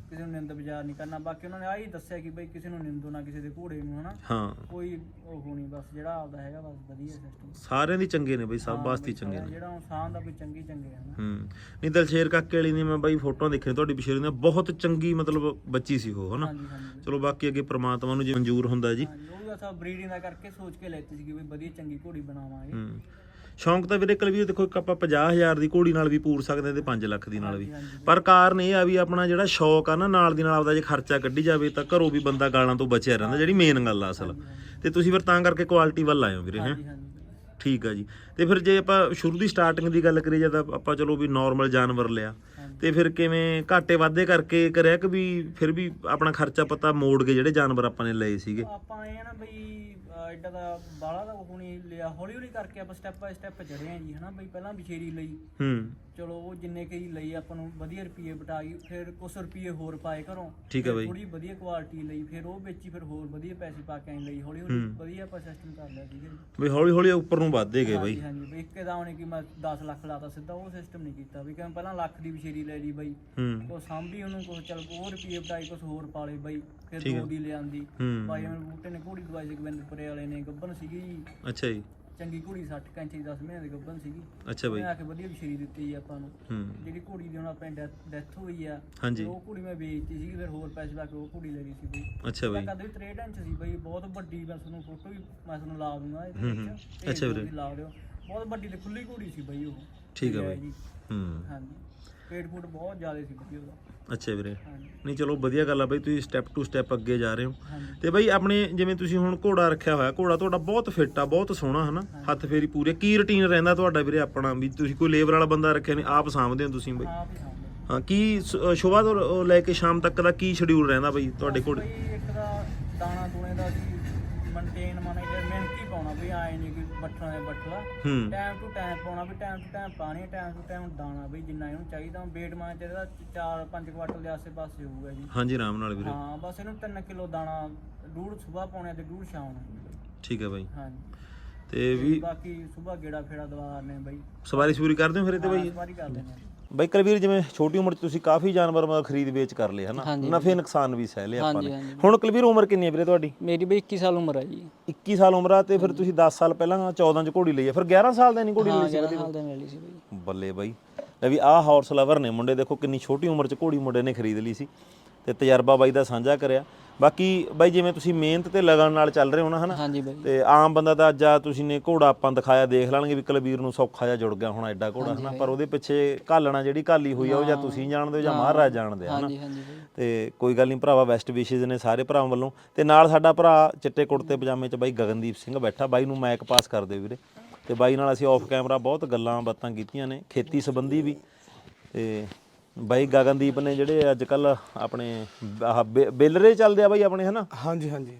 ਕਿਸੇ ਨੂੰ ਨਿੰਦ ਬਾਜ਼ਾਰ ਨਹੀਂ ਕਰਨਾ। ਬਾਕੀ ਉਹਨਾਂ ਨੇ ਆਹੀ ਦੱਸਿਆ ਕਿ ਬਈ ਕਿਸੇ ਨੂੰ ਨਿੰਦੋ ਨਾ ਕਿਸੇ ਦੇ ਘੋੜੇ ਨੂੰ ਹਨਾ। ਹਾਂ। ਕੋਈ ਉਹ ਨਹੀਂ ਬਸ ਜਿਹੜਾ ਆਪਦਾ ਹੈਗਾ ਬਸ ਵਧੀਆ ਸਿਸਟਮ ਸਾਰਿਆਂ ਦੀ ਚੰਗੇ ਨੇ ਬਈ ਸਭ ਵਾਸਤੇ ਚੰਗੇ ਨੇ। ਜਿਹੜਾ ਇਨਸਾਨ ਦਾ ਕੋਈ ਚੰਗੀ ਚੰਗੇ ਹਨਾ ਹੂੰ। ਨਹੀਂ ਦਲਸ਼ੇਰ ਕਾਕੇ ਵਾਲੀ ਨੇ ਮੈਂ ਬਾਈ ਫੋਟੋਆਂ ਦੇਖੀਆਂ ਤੁਹਾਡੀ ਪਿਛੇਰੀ ਦੀਆਂ ਬਹੁਤ ਚੰਗੀ ਮਤਲਬ ਬੱਚੀ ਸੀ ਉਹ ਹਨਾ? ਹਾਂਜੀ ਹਾਂਜੀ। ਚਲੋ ਬਾਕੀ ਅੱਗੇ ਪ੍ਰਮਾਤਮਾ ਨੂੰ ਜੇ ਮਨਜ਼ੂਰ ਹੁੰਦਾ ਜੀ। ਹਾਂਜੀ ਉਹ ਵੀ ਅਸਾਂ ਬਰੀਡਿੰਗ ਦਾ ਕਰਕੇ ਸੋਚ ਕੇ ਲੈਤੀ ਸੀ ਕਿ ਬਈ ਵਧੀਆ ਚੰਗੀ ਘੋੜੀ ਬਣਾਵਾਂਗੇ। ਹੂੰ। ਸ਼ੌਂਕ ਤਾਂ ਵੀਰੇ ਕਲਵੀਰ ਦੇਖੋ ਇੱਕ ਆਪਾਂ 50000 ਦੀ ਘੋੜੀ ਨਾਲ ਵੀ ਪੂਰ ਸਕਦੇ ਤੇ 5 ਲੱਖ ਦੀ ਨਾਲ ਵੀ। ਹਾਂਜੀ ਪਰ ਕਾਰਨ ਇਹ ਆ ਵੀ ਆਪਣਾ ਜਿਹੜਾ ਸ਼ੌਕ ਆ ਨਾ ਨਾਲ ਦੀ ਨਾਲ ਆਪਦਾ ਜੇ ਖਰਚਾ ਕੱਢੀ ਜਾਵੇ ਤਾਂ ਘਰੋਂ ਵੀ ਬੰਦਾ ਗਾਲਾਂ ਤੋਂ ਬਚਿਆ ਰਹਿੰਦਾ ਜਿਹੜੀ ਮੇਨ ਗੱਲ ਆ ਅਸਲ। ਤੇ ਤੁਸੀਂ ਫਿਰ ਤਾਂ ਕਰਕੇ ਕੁਆਲਿਟੀ ਵੱਲ ਹੋ ਵੀਰੇ ਹੈ? ਹਾਂਜੀ ਹਾਂਜੀ। ਠੀਕ ਆ ਜੀ। ਤੇ ਫਿਰ ਜੇ ਆਪਾਂ ਸ਼ੁਰੂ ਦੀ ਸਟਾਰਟਿੰਗ ਦੀ ਗੱਲ ਕਰੀਏ ਜਦ ਆਪਾਂ ਚਲੋ ਵੀ ਨਾਰਮਲ ਜਾਨਵਰ ਲਿਆ। ਤੇ ਫਿਰ ਕਿਵੇਂ ਘਾਟੇ ਵਾਧੇ ਕਰਕੇ ਕਰਿਆ ਕਿ ਵੀ ਫਿਰ ਵੀ ਆਪਣਾ ਖਰਚਾ ਪਤਾ ਮੋੜ ਕੇ ਜਿਹੜੇ ਜਾਨਵਰ ਆਪਾਂ ਨੇ ਲਏ ਸੀਗੇ? ਆਪਾਂ ਇਹ ਨਾ ਬਈ ਐਡਾ ਦਾ ਬਾਲਾ ਦਾ ਹੁਣੀ ਲਿਆ ਹੌਲੀ ਹੌਲੀ ਕਰਕੇ ਆਪਾਂ ਸਟੈਪ ਬਾਈ ਸਟੈਪ ਚੜੇ ਆ ਜੀ ਹਨਾ ਬਈ ਪਹਿਲਾਂ ਵਿਸ਼ੇਰੀ ਲਈ। ਹੂੰ। ਚਲੋ ਉਹ ਜਿੰਨੇ ਕਈ ਲਈ ਆਪਾਂ ਨੂੰ ਵਧੀਆ ਰੁਪਏ ਬਟਾਈ ਫਿਰ ਕੁਛ ਰੁਪਏ ਹੋਰ ਪਾਏ ਘਰੋਂ ਠੀਕ ਹੈ ਬਈ। ਥੋੜੀ ਵਧੀਆ ਕੁਆਲਿਟੀ ਲਈ ਫਿਰ ਉਹ ਵੇਚੀ ਫਿਰ ਹੋਰ ਵਧੀਆ ਪੈਸੇ ਪਾ ਕੇ ਆਈ ਲਈ ਹੌਲੀ ਹੌਲੀ ਵਧੀਆ ਆਪਾਂ ਸਿਸਟਮ ਕਰ ਲਿਆ ਜੀ। ਵੀ ਹੌਲੀ ਹੌਲੀ ਉੱਪਰ ਨੂੰ ਵੱਧਦੇ ਗਏ ਬਈ। ਹਾਂਜੀ ਬਈ ਇੱਕੇ ਦਾ ਉਹਨੇ ਕਿ ਮੈਂ 10 ਲੱਖ ਲਾਤਾ ਸਿੱਧਾ ਉਹ ਸਿਸਟਮ ਨਹੀਂ ਕੀਤਾ। ਵੀ ਕਿਵੇਂ ਪਹਿਲਾਂ ਲੱਖ ਦੀ ਵਿਸ਼ੇਰੀ ਲੈ ਲਈ ਬਈ। ਹੂੰ। ਉਹ ਸਾਂਭੀ ਉਹਨੂੰ ਕੁਛ ਚੱਲ ਹੋਰ ਰੁਪਏ ਬਟਾਈ ਕੁਛ ਹੋਰ ਪਾਲੇ ਬਈ। ਫਿਰ ਦੋ ਦੀ ਲਿਆਂਦੀ ਹੂੰ। ਭਾਈ ਅਮਰ ਬੂਟੇ ਨੇ ਘੋੜੀ ਦਵਾਈ ਸੀ ਗੋਬਿੰਦਪੁਰੇ ਵਾਲੇ ਨੇ ਗੱਬਨ ਸੀਗੀ। ਜੀ ਅੱਛਾ ਜੀ। ਚੰਗੀ ਘੋੜੀ 60 ਕੈਂਚੀ 10 ਮਹੀਨੇ ਦੀ ਗੱਬਨ ਸੀਗੀ। ਅੱਛਾ ਬਈ। ਉਹਨੇ ਆ ਕੇ ਵਧੀਆ ਵਿਸ਼ੇਰੀ ਦਿੱਤੀ ਜੀ ਆਪਾਂ ਨੂੰ। ਹੂੰ। ਜਿਹੜੀ ਘੋੜੀ ਦੀ ਹੁਣ ਆਪਣੇ ਡੈਥ ਹੋਈ ਆ ਹਾਂਜੀ। ਉਹ ਘੋੜੀ ਮੈਂ ਵੇਚਤੀ ਸੀ ਫਿਰ ਹੋਰ ਪੈਸੇ ਲਾ ਕੇ ਉਹ ਘੋੜੀ ਲੈ ਲਈ ਸੀ ਬਈ। ਅੱਛਾ ਬਈ। ਕਦੇ ਵੀ 63 ਇੰਚ ਸੀ ਬਈ ਬਹੁਤ ਵੱਡੀ ਮੈਂ ਤੁਹਾਨੂੰ ਫੋਟੋ ਵੀ ਮੈਂ ਤੁਹਾਨੂੰ ਲਾ ਦੂੰਗਾ ਇਹਦੇ ਹੂੰ, ਵਿੱਚ। ਹੂੰ। ਅੱਛਾ ਵੀਰੇ। ਲਾ ਲਿਓ ਬਹੁਤ ਵੱਡੀ ਤੇ ਖੁੱਲੀ ਘੋੜੀ ਸੀ ਬਈ ਉਹ। ਠੀਕ ਬਈ। ਜੀ, ਹੂੰ। ਹਾਂਜੀ। ਪੇਟ ਫੂਟ ਬਹੁਤ ਜ਼ਿਆਦਾ ਸੀ ਬਈ ਉਹਦਾ। ਅੱਛਾ ਵੀਰੇ। ਨਹੀਂ ਚਲੋ ਵਧੀਆ ਗੱਲ ਆ ਬਈ ਤੁਸੀਂ ਸਟੈਪ ਟੂ ਸਟੈਪ ਅੱਗੇ ਜਾ ਰਹੇ ਹੋ। ਤੇ ਬਈ ਆਪਣੇ ਜਿਵੇਂ ਤੁਸੀਂ ਹੁਣ ਘੋੜਾ ਰੱਖਿਆ ਹੋਇਆ ਘੋੜਾ ਤੁਹਾਡਾ ਬਹੁਤ ਫਿੱਟ ਆ ਬਹੁਤ ਸੋਹਣਾ ਹਨਾ? ਹੱਥ ਫੇਰੀ ਪੂਰੇ ਕੀ ਰੁਟੀਨ ਰਹਿੰਦਾ ਤੁਹਾਡਾ ਵੀਰੇ ਆਪਣਾ ਵੀ ਤੁਸੀਂ ਕੋਈ ਲੇਬਰ ਵਾਲਾ ਬੰਦਾ ਰੱਖਿਆ ਨਹੀਂ ਆਪ ਸਾਂਭਦੇ ਹੋ ਤੁਸੀਂ ਬਈ? ਹੀ ਹਾਂ। ਕੀ ਸ਼ੁਭਾ ਤੋਂ ਲੈ ਕੇ ਸ਼ਾਮ ਤੱਕ ਦਾ ਕੀ ਸ਼ਡਿਊਲ ਰਹਿੰਦਾ ਬਈ ਤੁਹਾਡੇ ਘੋੜੇ? ਬਈ ਇੱਕ ਦਾ ਦਾਣਾ ਦੂਣੇ ਦਾ ਸੀ ਮੇਨਟੇਨ ਮਾਨਾ ਮਿਹਨਤੀ ਪਾਉਣਾ ਵੀ ਆਏ ਨਹੀਂ ਬੱਠਲਾਂ ਦੇ ਬੱਠਲਾ। ਹੂੰ। ਟਾਈਮ ਟੂ ਟਾਈਮ ਪਾਉਣਾ ਵੀ ਟਾਈਮ ਟੂ ਟਾਈਮ ਪਾਣੀ ਟਾਈਮ ਟੂ ਟਾਈਮ ਦਾਣਾ ਵੀ ਜਿੰਨਾ ਇਹਨੂੰ ਚਾਹੀਦਾ ਵੇਟ ਮਾਨ ਚਾਹੀਦਾ 4-5 ਕੁਆਟਲ ਦੇ ਆਸੇ-ਪਾਸੇ ਹੋਊਗਾ ਜੀ। ਹਾਂਜੀ ਆਰਾਮ ਨਾਲ ਵੀਰੇ। ਹਾਂ ਬਸ ਇਹਨੂੰ 3 ਕਿਲੋ ਦਾਣਾ ਡੂਢ ਸਵੇਰ ਪਾਉਣੇ ਤੇ ਡੂਢ ਸ਼ਾਮ ਨੂੰ। ਠੀਕ ਹੈ ਬਾਈ। ਹਾਂਜੀ। ਤੇ ਵੀ ਬਾਕੀ ਸਵੇਰ ਗੇੜਾ ਫੇੜਾ ਦਵਾ ਨੇ ਬਈ। ਸਵਾਰੀ ਸੂਰੀ ਕਰਦੇ ਹੋ ਫਿਰ ਇਹ ਤੇ ਬਾਈ? ਇਸ ਵਾਰੀ ਕਰਦੇ ਨੇ। ਬਾਈ ਕਰਵੀਰ ਜਿਵੇਂ ਛੋਟੀ ਉਮਰ 'ਚ ਤੁਸੀਂ ਕਾਫੀ ਜਾਨਵਰ ਮਤਲਬ ਖਰੀਦ ਵੇਚ ਕਰ ਲਏ ਹਨਾ? ਨਫੇ ਨੁਕਸਾਨ ਵੀ ਸਹਿ ਲਏ ਆਪਾਂ ਹਾਂਜੀ ਨੇ। ਹਾਂਜੀ। ਹੁਣ ਕੁਲਵੀਰ ਉਮਰ ਕਿੰਨੀ ਹੈ ਵੀਰੇ ਤੁਹਾਡੀ? ਮੇਰੀ ਬਈ 21 ਸਾਲ ਉਮਰ ਹੈ ਜੀ। 21 ਸਾਲ ਉਮਰ ਆ ਤੇ ਫਿਰ ਤੁਸੀਂ 10 ਸਾਲ ਪਹਿਲਾਂ 14 ਚ ਘੋੜੀ ਲਈ ਆ। ਫਿਰ 11 ਸਾਲ ਦਾ ਨਹੀਂ ਘੋੜੀ ਹਾਂ ਲਈ ਸੀ 11 ਸਾਲ ਦਾ ਮਿਲੀ ਸੀ ਬਈ। ਬੱਲੇ ਬਾਈ। ਲੈ ਵੀ ਆਹ ਹਾਰਸ ਲਵਰ ਨੇ ਮੁੰਡੇ ਦੇਖੋ ਕਿੰਨੀ ਛੋਟੀ ਉਮਰ ਚ ਘੋੜੀ ਮੁੰਡੇ ਨੇ ਖਰੀਦ ਲਈ ਸੀ। ਤੇ ਤਜਰਬਾ ਬਾਈ ਦਾ ਸਾਂਝਾ ਕਰਿਆ। ਬਾਕੀ ਬਾਈ ਜਿਵੇਂ ਤੁਸੀਂ ਮਿਹਨਤ ਤੇ ਲਗਨ ਨਾਲ ਚੱਲ ਰਹੇ ਹੋ ਨਾ ਹਨਾ ਹਾਂਜੀ ਬਈ। ਤੇ ਆਮ ਬੰਦਾ ਤਾਂ ਅੱਜ ਆ ਤੁਸੀਂ ਨੇ ਘੋੜਾ ਆਪਾਂ ਦਿਖਾਇਆ ਦੇਖ ਲੈਣਗੇ ਵੀ ਕਲਬੀਰ ਨੂੰ ਸੌਖਾ ਜਿਹਾ ਜੁੜ ਗਿਆ ਹੁਣ ਐਡਾ ਘੋੜਾ ਹਨਾ ਪਰ ਉਹਦੇ ਪਿੱਛੇ ਘਾਲਣਾ ਜਿਹੜੀ ਘਾਲੀ ਹੋਈ ਆ ਉਹ ਜਾਂ ਤੁਸੀਂ ਜਾਣਦੇ ਹੋ ਜਾਂ ਮਹਾਰਾਜ ਜਾਣਦੇ ਆ ਹਨਾ। ਹਾਂਜੀ ਹਾਂਜੀ ਬਈ। ਤੇ ਕੋਈ ਗੱਲ ਨਹੀਂ ਭਰਾਵਾ ਵੈਸਟ ਵਿਸ਼ੇਜ਼ ਨੇ ਸਾਰੇ ਭਰਾਵਾਂ ਵੱਲੋਂ। ਤੇ ਨਾਲ ਸਾਡਾ ਭਰਾ ਚਿੱਟੇ ਕੁੜਤੇ ਪਜਾਮੇ 'ਚ ਬਾਈ ਗਗਨਦੀਪ ਸਿੰਘ ਬੈਠਾ ਬਾਈ ਨੂੰ ਮੈਕ ਪਾਸ ਕਰ ਦਿਓ ਵੀਰੇ। ਤੇ ਬਾਈ ਨਾਲ ਅਸੀਂ ਆਫ ਕੈਮਰਾ ਬਹੁਤ ਗੱਲਾਂ ਬਾਤਾਂ ਕੀਤੀਆਂ ਨੇ ਖੇਤੀ ਸੰਬੰਧੀ ਵੀ। ਤੇ ਬਾਈ ਗਗਨਦੀਪ ਨੇ ਜਿਹੜੇ ਅੱਜ ਕੱਲ ਆਪਣੇ ਆਹ ਬੇ- ਬੇਲਰੇ ਚੱਲਦੇ ਆ ਬਾਈ ਆਪਣੇ ਹਨਾ? ਹਾਂਜੀ ਹਾਂਜੀ।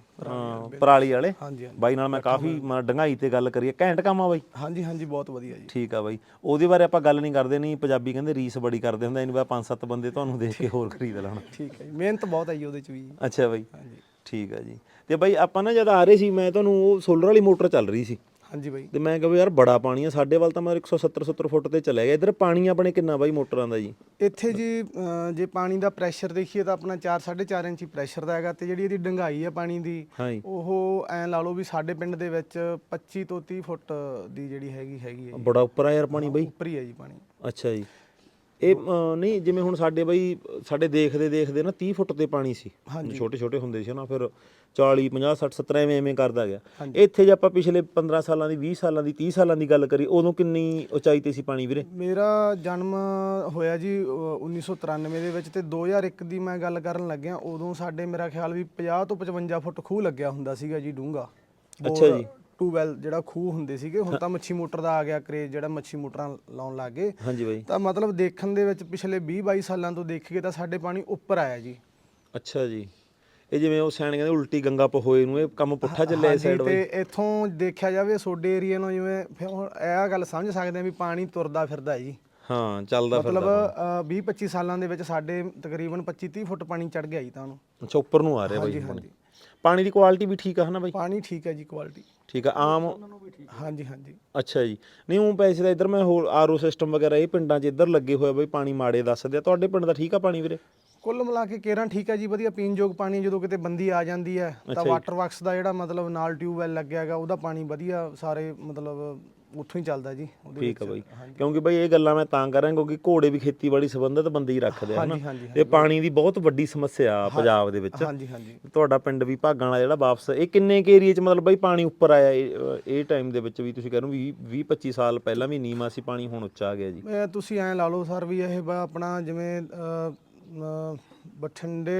ਪਰਾਲੀ ਵਾਲੇ ਹਾਂਜੀ ਹਾਂਜੀ। ਬਾਈ ਨਾਲ ਮੈਂ ਕਾਫੀ ਮ- ਡੰਗਾਈ ਤੇ ਗੱਲ ਕਰੀ ਆ। ਘੈਂਟ ਕੰਮ ਆ ਬਾਈ? ਹਾਂਜੀ ਹਾਂਜੀ ਬਹੁਤ ਵਧੀਆ ਜੀ। ਠੀਕ ਆ ਬਾਈ। ਉਹਦੇ ਬਾਰੇ ਆਪਾਂ ਗੱਲ ਨਹੀਂ ਕਰਦੇ ਨਹੀਂ ਪੰਜਾਬੀ ਕਹਿੰਦੇ ਰੀਸ ਬੜੀ ਕਰਦੇ ਹੁੰਦੇ ਇਹਨੂੰ ਬਾ ਪੰਜ ਸੱਤ ਬੰਦੇ ਤੁਹਾਨੂੰ ਦੇਖ ਕੇ ਹੋਰ ਖਰੀਦ ਲੈਣ। ਠੀਕ ਹੈ ਜੀ ਮਿਹਨਤ ਬਹੁਤ ਹੈ ਜੀ ਉਹਦੇ ਚ ਵੀ। ਅੱਛਾ ਬਾਈ। ਹਾਂਜੀ। ਠੀਕ ਆ ਜੀ। ਤੇ ਬਾਈ ਆਪਾਂ ਨਾ ਜਦ ਆ ਰਹੇ ਸੀ ਮੈਂ ਤੁਹਾਨੂੰ ਉਹ ਸੋਲਰ ਵਾਲੀ ਮੋਟਰ ਚੱਲ ਰਹੀ ਸੀ। ਹਾਂਜੀ ਬਾਈ। ਤੇ ਮੈਂ ਕਿਹਾ ਯਾਰ ਬੜਾ ਪਾਣੀ ਆ ਸਾਡੇ ਵੱਲ ਤਾਂ ਮੈਂ 170 70 ਫੁੱਟ ਤੇ ਚਲੇ ਗਿਆ। ਇਧਰ ਪਾਣੀ ਆਪਣੇ ਕਿੰਨਾ ਬਾਈ ਮੋਟਰਾਂ ਦਾ ਜੀ? ਇੱਥੇ ਜੀ ਜੇ ਪਾਣੀ ਦਾ ਪ੍ਰੈਸ਼ਰ ਦੇਖੀਏ ਤਾਂ ਆਪਣਾ 4 4.5 ਇੰਚੀ ਪ੍ਰੈਸ਼ਰ ਦਾ ਹੈਗਾ ਤੇ ਜਿਹੜੀ ਇਹਦੀ ਡੰਗਾਈ ਹੈ ਪਾਣੀ ਦੀ ਉਹ ਐਂ ਲਾ ਲਓ ਵੀ ਸਾਡੇ ਪਿੰਡ ਦੇ ਵਿੱਚ 25 ਤੋਂ 30 ਫੁੱਟ ਦੀ ਜਿਹੜੀ ਹੈਗੀ ਹੈਗੀ ਹੈ ਬੜਾ ਉੱਪਰ ਆ ਯਾਰ ਪਾਣੀ ਬਾਈ। ਉੱਪਰ ਹੀ ਹੈ ਜੀ ਪਾਣੀ। ਅੱਛਾ ਜੀ। ਇਹ ਅ, ਨਹੀਂ ਜਿਵੇਂ ਹੁਣ ਸਾਡੇ ਬਾਈ ਸਾਡੇ ਦੇਖਦੇ ਦੇਖਦੇ ਨਾ 30 ਫੁੱਟ ਤੇ ਪਾਣੀ ਸੀ। ਛੋਟੇ ਛੋਟੇ ਹੁੰਦੇ ਸੀ ਨਾ ਫਿਰ 40 50 60 70 ਐਵੇਂ ਐਵੇਂ ਕਰਦਾ ਗਿਆ। ਇੱਥੇ ਜੇ ਆਪਾਂ ਪਿਛਲੇ 15 ਸਾਲਾਂ ਦੀ 20 ਸਾਲਾਂ ਦੀ 30 ਸਾਲਾਂ ਦੀ ਗੱਲ ਕਰੀ ਉਦੋਂ ਕਿੰਨੀ ਉਚਾਈ ਤੇ ਸੀ ਪਾਣੀ ਵੀਰੇ? ਮੇਰਾ ਜਨਮ ਹੋਇਆ ਜੀ ਅਹ, 1993 ਦੇ ਵਿੱਚ ਤੇ 2001 ਦੀ ਮੈਂ ਗੱਲ ਕਰਨ ਲੱਗਿਆ ਉਦੋਂ ਸਾਡੇ ਮੇਰਾ ਖਿਆਲ ਵੀ 50 ਤੋਂ 55 ਫੁੱਟ ਖੂਹ ਲੱਗਿਆ ਹੁੰਦਾ ਸੀਗਾ ਜੀ ਡੂੰਗਾ ਅੱਛਾ ਜੀ। ਟੂਵੈਲ ਜਿਹੜਾ ਖੂਹ ਹੁੰਦੇ ਸੀਗੇ ਹੁਣ ਤਾਂ ਮੱਛੀ ਮੋਟਰ ਦਾ ਆ ਗਿਆ ਕਰੇਜ ਜਿਹੜਾ ਮੱਛੀ ਮੋਟਰਾਂ ਲਾਉਣ ਲੱਗ। ਗਏ ਹਾਂਜੀ ਬਾਈ। ਤਾਂ ਮਤਲਬ ਦੇਖਣ ਦੇ ਵਿੱਚ ਪਿਛਲੇ 20 22 ਸਾਲਾਂ ਤੋਂ ਦੇਖੀਏ ਤਾਂ ਸਾਡੇ ਪਾਣੀ ਉੱਪਰ ਆਇਆ ਜੀ। ਅੱਛਾ ਜੀ। ਇਹ ਜਿਵੇਂ ਉਹ ਸਿਆਣੇ ਕਹਿੰਦੇ ਉਲਟੀ ਗੰਗਾ ਪਹੋਏ ਨੂੰ ਇਹ ਕੰਮ ਪੁੱਠਾ ਚੱਲਿਆ ਇਸ ਸਾਈਡ ਤੇ ਇੱਥੋਂ ਦੇਖਿਆ ਜਾਵੇ ਸੋਡੇ ਏਰੀਆ ਨੂੰ ਜਿਵੇਂ ਫਿਰ ਹੁਣ ਇਹ ਗੱਲ ਸਮਝ ਸਕਦੇ ਆ ਵੀ ਪਾਣੀ ਤੁਰਦਾ ਫਿਰਦਾ ਹੈ ਜੀ। ਹਾਂ ਚੱਲਦਾ ਮਤਲਬ ਫਿਰਦਾ 20 25 ਸਾਲਾਂ ਦੇ ਵਿੱਚ ਸਾਡੇ ਤਕਰੀਬਨ 25 30 ਫੁੱਟ ਪਾਣੀ ਚੜ ਗਿਆ ਜੀ ਤਾਂ ਉਹਨੂੰ। ਅੱਛਾ ਉੱਪਰ ਨੂੰ ਆ ਰਿਹਾ ਬਾਈ। ਹਾਂਜੀ ਪਾਣੀ ਦੀ ਕੁਆਲਿਟੀ ਵੀ ਠੀਕ ਆ ਹਨਾ ਬਾਈ? ਪਾਣੀ ਠੀਕ ਹੈ ਜੀ ਕੁਆਲਿਟੀ ਠੀਕ ਆ ਆਮ ਹਾਂਜੀ ਹਾਂਜੀ। ਅੱਛਾ ਜੀ। ਨਹੀਂ ਉਹ ਪੈਸੇ ਦਾ ਇੱਧਰ ਮੈਂ ਹੋਰ ਆਰਓ ਸਿਸਟਮ ਵਗੈਰਾ ਇਹ ਪਿੰਡਾਂ 'ਚ ਇੱਧਰ ਲੱਗੇ ਹੋਏ ਆ ਬਈ ਪਾਣੀ ਮਾੜੇ ਦੱਸਦੇ ਆ ਤੁਹਾਡੇ ਪਿੰਡ ਦਾ ਠੀਕ ਆ ਪਾਣੀ ਵੀਰੇ? ਕੁੱਲ ਮਿਲਾ ਕੇ ਕੇਰਾਂ ਠੀਕ ਹੈ ਜੀ ਵਧੀਆ ਪੀਣਯੋਗ ਪਾਣੀ ਜਦੋਂ ਕਿਤੇ ਬੰਦੀ ਆ ਜਾਂਦੀ ਹੈ ਤਾਂ ਵਾਟਰ ਵਰਕਸ ਦਾ ਜਿਹੜਾ ਮਤਲਬ ਨਾਲ ਟਿਊਬਵੈਲ ਲੱਗਿਆ ਹੈਗਾ ਉਹਦਾ ਪਾਣੀ ਵਧੀਆ ਸਾਰੇ ਮਤਲਬ ਉੱਥੋਂ ਹੀ ਚੱਲਦਾ ਜੀ ਉਹਦੇ ਠੀਕ ਆ ਬਾਈ। ਕਿਉਂਕਿ ਬਾਈ ਇਹ ਗੱਲਾਂ ਮੈਂ ਤਾਂ ਕਰ ਰਿਹਾ ਕਿਉਂਕਿ ਘੋੜੇ ਵੀ ਖੇਤੀਬਾੜੀ ਸੰਬੰਧਿਤ ਬੰਦੇ ਹੀ ਰੱਖਦੇ ਆ ਹਨਾ? ਹਾਂਜੀ, ਹਾਂਜੀ, ਤੇ ਪਾਣੀ ਦੀ ਬਹੁਤ ਵੱਡੀ ਸਮੱਸਿਆ ਆ ਪੰਜਾਬ ਦੇ ਵਿੱਚ। ਹਾਂਜੀ ਹਾਂਜੀ। ਤੁਹਾਡਾ ਪਿੰਡ ਵੀ ਭਾਗਾਂ ਵਾਲਾ ਜਿਹੜਾ ਵਾਪਸ ਇਹ ਕਿੰਨੇ ਕੇ ਏਰੀਏ 'ਚ ਮਤਲਬ ਬਾਈ ਪਾਣੀ ਉੱਪਰ ਆਇਆ? ਇਹ- ਇਹ ਟਾਈਮ ਦੇ ਵਿੱਚ ਵੀ ਤੁਸੀਂ ਕਹਿੰਦੇ 20 20 25 ਸਾਲ ਪਹਿਲਾਂ ਵੀ ਨੀਵਾਂ ਸੀ ਪਾਣੀ ਹੁਣ ਉੱਚਾ ਆ ਗਿਆ ਜੀ। ਤੁਸੀਂ ਐਂ ਲਾ ਲਓ ਸਰ ਵੀ ਇਹ ਵਾ ਆਪਣਾ ਜਿਵੇਂ ਅਹ, ਬਠਿੰਡੇ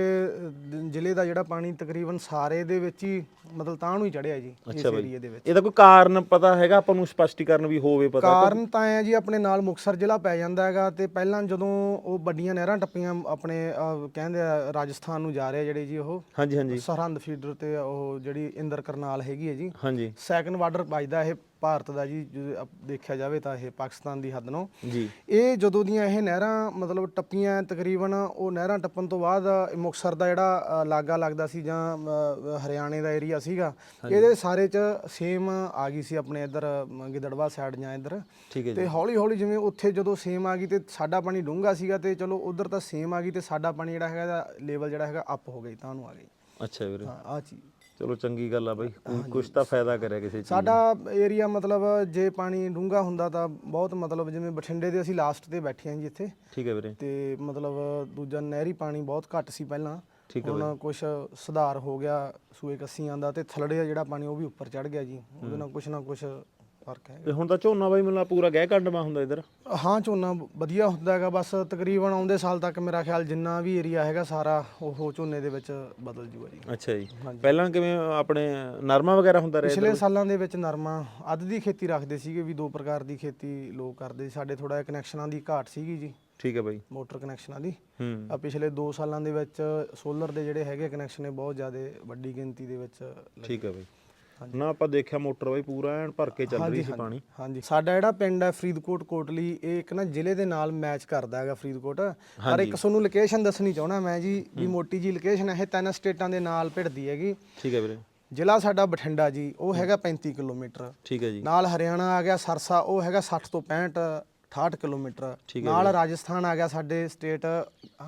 ਜ਼ਿਲ੍ਹੇ ਦਾ ਜਿਹੜਾ ਪਾਣੀ ਤਕਰੀਬਨ ਸਾਰੇ ਦੇ ਵਿੱਚ ਹੀ ਮਤਲਬ ਤਾਂ ਨੂੰ ਹੀ ਚੜਿਆ ਜੀ ਇਸ ਅੱਛਾ ਏਰੀਏ ਦੇ ਵਿੱਚ। ਇਹਦਾ ਕੋਈ ਕਾਰਨ ਪਤਾ ਹੈਗਾ ਆਪਾਂ ਨੂੰ ਸਪਸ਼ਟੀਕਰਨ ਵੀ ਹੋਵੇ ਪਤਾ ਕਾਰਨ ਤਾਂ ਐ ਜੀ ਆਪਣੇ ਨਾਲ ਮੁਕਸਰ ਜ਼ਿਲ੍ਹਾ ਪੈ ਜਾਂਦਾ ਹੈਗਾ ਤੇ ਪਹਿਲਾਂ ਜਦੋਂ ਉਹ ਵੱਡੀਆਂ ਨਹਿਰਾਂ ਟੱਪੀਆਂ ਆਪਣੇ ਅਹ, ਕਹਿੰਦੇ ਆ ਰਾਜਸਥਾਨ ਨੂੰ ਜਾ ਰਹੇ ਜਿਹੜੇ ਜੀ ਉਹ ਹਾਂਜੀ ਹਾਂਜੀ। ਸਰਹੰਦ ਫੀਡਰ ਤੇ ਉਹ ਜਿਹੜੀ ਇੰਦਰ ਕਰਨਾਲ ਹੈਗੀ ਹੈ ਜੀ ਹਾਂਜੀ। ਸੈਕੰਡ ਬਾਰਡਰ ਵੱਜਦਾ ਇਹ ਭਾਰਤ ਦਾ ਜੀ ਜੇ ਆਪ ਦੇਖਿਆ ਜਾਵੇ ਤਾਂ ਇਹ ਪਾਕਿਸਤਾਨ ਦੀ ਹੱਦ ਨੂੰ। ਜੀ। ਇਹ ਜਦੋਂ ਦੀਆਂ ਇਹ ਨਹਿਰਾਂ ਮਤਲਬ ਟੱਪੀਆਂ ਤਕਰੀਬਨ ਉਹ ਨਹਿਰਾਂ ਟੱਪਣ ਤੋਂ ਬਾਅਦ ਮੁਕਤਸਰ ਦਾ ਜਿਹੜਾ ਅ, ਲਾਗਾ ਲੱਗਦਾ ਸੀ ਜਾਂ ਅ, ਹਰਿਆਣੇ ਦਾ ਏਰੀਆ ਸੀਗਾ ਇਹਦੇ ਸਾਰੇ ਚ ਸੇਮ ਆ ਗਈ ਸੀ ਆਪਣੇ ਇੱਧਰ ਅ, ਗਿੱਦੜਵਾ ਸਾਈਡ ਜਾਂ ਇੱਧਰ। ਠੀਕ ਹੈ ਜੀ। ਤੇ ਹੌਲੀ ਹੌਲੀ ਜਿਵੇਂ ਉੱਥੇ ਜਦੋਂ ਸੇਮ ਆ ਗਈ ਤੇ ਸਾਡਾ ਪਾਣੀ ਡੂੰਘਾ ਸੀਗਾ ਤੇ ਚਲੋ ਉਧਰ ਤਾਂ ਸੇਮ ਆ ਗਈ ਤੇ ਸਾਡਾ ਪਾਣੀ ਜਿਹੜਾ ਹੈਗਾ ਲੈਵਲ ਜਿਹੜਾ ਹੈਗਾ ਅਪ ਹੋ ਗਈ ਤਾਂ ਨੂੰ ਆ ਗਈ। ਅੱਛਾ ਵੀਰੇ। ਹਾਂ ਆ ਚੀਜ਼। ਚਲੋ ਚੰਗੀ ਗੱਲ ਆ ਬਾਈ। ਕੁਝ ਤਾਂ ਫਾਇਦਾ ਕਰਿਆ ਕਿਸੇ ਚੀਜ਼ ਸਾਡਾ ਏਰੀਆ ਮਤਲਬ ਜੇ ਪਾਣੀ ਡੂੰਘਾ ਹੁੰਦਾ ਤਾਂ ਬਹੁਤ ਮਤਲਬ ਜਿਵੇਂ ਬਠਿੰਡੇ ਦੇ ਅਸੀਂ ਲਾਸਟ ਤੇ ਬੈਠੇ ਹਾਂ ਜੀ ਇੱਥੇ। ਠੀਕ ਹੈ ਵੀਰੇ। ਤੇ ਮਤਲਬ ਦੂਜਾ ਨਹਿਰੀ ਪਾਣੀ ਬਹੁਤ ਘੱਟ ਸੀ ਪਹਿਲਾਂ। ਠੀਕ ਹੈ ਹੁਣ ਕੁਝ ਸੁਧਾਰ ਹੋ ਗਿਆ ਸੂਏ ਕੱਸੀਆਂ ਦਾ ਤੇ ਥਲੜੇ ਜਿਹੜਾ ਪਾਣੀ ਉਹ ਵੀ ਉੱਪਰ ਚੜ ਗਿਆ ਜੀ। ਉਹਦੇ ਨਾਲ ਕੁਝ ਨਾ ਕੁਝ ਫ਼ਰਕ ਹੈ ਤੇ ਹੁਣ ਤਾਂ ਝੋਨਾ ਬਾਈ ਮੈਨੂੰ ਲੱਗਦਾ ਪੂਰਾ ਗਹਿ ਕੱਢਵਾ ਹੁੰਦਾ ਇੱਧਰ। ਹਾਂ ਝੋਨਾ ਵਧੀਆ ਹੁੰਦਾ ਹੈਗਾ ਬਸ ਤਕਰੀਬਨ ਆਉਂਦੇ ਸਾਲ ਤੱਕ ਮੇਰਾ ਖਿਆਲ ਜਿੰਨਾ ਵੀ ਏਰੀਆ ਹੈਗਾ ਸਾਰਾ ਉਹ ਝੋਨੇ ਦੇ ਵਿੱਚ ਬਦਲ ਜੂਗਾ ਜੀ। ਅੱਛਾ ਜੀ। ਪਹਿਲਾਂ ਕਿਵੇਂ ਆਪਣੇ ਨਰਮਾ ਵਗੈਰਾ ਹੁੰਦਾ ਰਿਹਾ ਪਿਛਲੇ ਸਾਲਾਂ ਦੇ ਵਿੱਚ ਨਰਮਾ ਅੱਧ ਦੀ ਖੇਤੀ ਰੱਖਦੇ ਸੀਗੇ ਵੀ ਦੋ ਪ੍ਰਕਾਰ ਦੀ ਖੇਤੀ ਲੋਕ ਕਰਦੇ ਸੀ। ਸਾਡੇ ਥੋੜਾ ਕਨੈਕਸ਼ਨਾਂ ਦੀ ਘਾਟ ਸੀਗੀ ਜੀ। ਠੀਕ ਹੈ ਬਾਈ। ਮੋਟਰ ਕਨੈਕਸ਼ਨਾਂ ਦੀ। ਹੂੰ। ਆ ਪਿਛਲੇ 2 ਸਾਲਾਂ ਦੇ ਵਿੱਚ ਸੋਲਰ ਦੇ ਜਿਹੜੇ ਹੈਗੇ ਕਨੈਕਸ਼ਨ ਨੇ ਬਹੁਤ ਜ਼ਿਆਦਾ ਵੱਡੀ ਗਿਣਤੀ ਦੇ ਵਿੱਚ ਲੱਗੇ। ਠੀਕ ਹੈ ਬਾਈ। ਨਾ ਆਪਾਂ ਦੇਖਿਆ ਮੋਟਰ ਬਾਈ ਪੂਰਾ ਐਨ ਭਰ ਕੇ ਚੱਲ ਰਹੀ ਸੀ ਪਾਣੀ। ਹਾਂਜੀ। ਸਾਡਾ ਜਿਹੜਾ ਪਿੰਡ ਹੈ ਫਰੀਦਕੋਟ ਕੋਟਲੀ ਇਹ ਇੱਕ ਨਾ ਜ਼ਿਲ੍ਹੇ ਦੇ ਨਾਲ ਮੈਚ ਕਰਦਾ ਹੈਗਾ ਫਰੀਦਕੋਟ। ਪਰ ਇੱਕ ਤੁਹਾਨੂੰ ਲੋਕੇਸ਼ਨ ਦੱਸਣੀ ਚਾਹਣਾ ਮੈਂ ਜੀ ਵੀ ਮੋਟੀ ਜੀ ਲੋਕੇਸ਼ਨ ਇਹ ਤਿੰਨ ਸਟੇਟਾਂ ਦੇ ਨਾਲ ਭਿੜਦੀ ਹੈਗੀ। ਠੀਕ ਹੈ ਵੀਰੇ। ਜ਼ਿਲ੍ਹਾ ਸਾਡਾ ਬਠਿੰਡਾ ਜੀ ਉਹ ਹੈਗਾ 35 ਕਿਲੋਮੀਟਰ। ਠੀਕ ਹੈ ਜੀ। ਨਾਲ ਹਰਿਆਣਾ ਆ ਗਿਆ ਸਰਸਾ ਉਹ ਹੈਗਾ 60 ਤੋਂ 65 68 ਕਿਲੋਮੀਟਰ। ਨਾਲ ਰਾਜਸਥਾਨ ਆ ਗਿਆ ਸਾਡੇ ਸਟੇਟ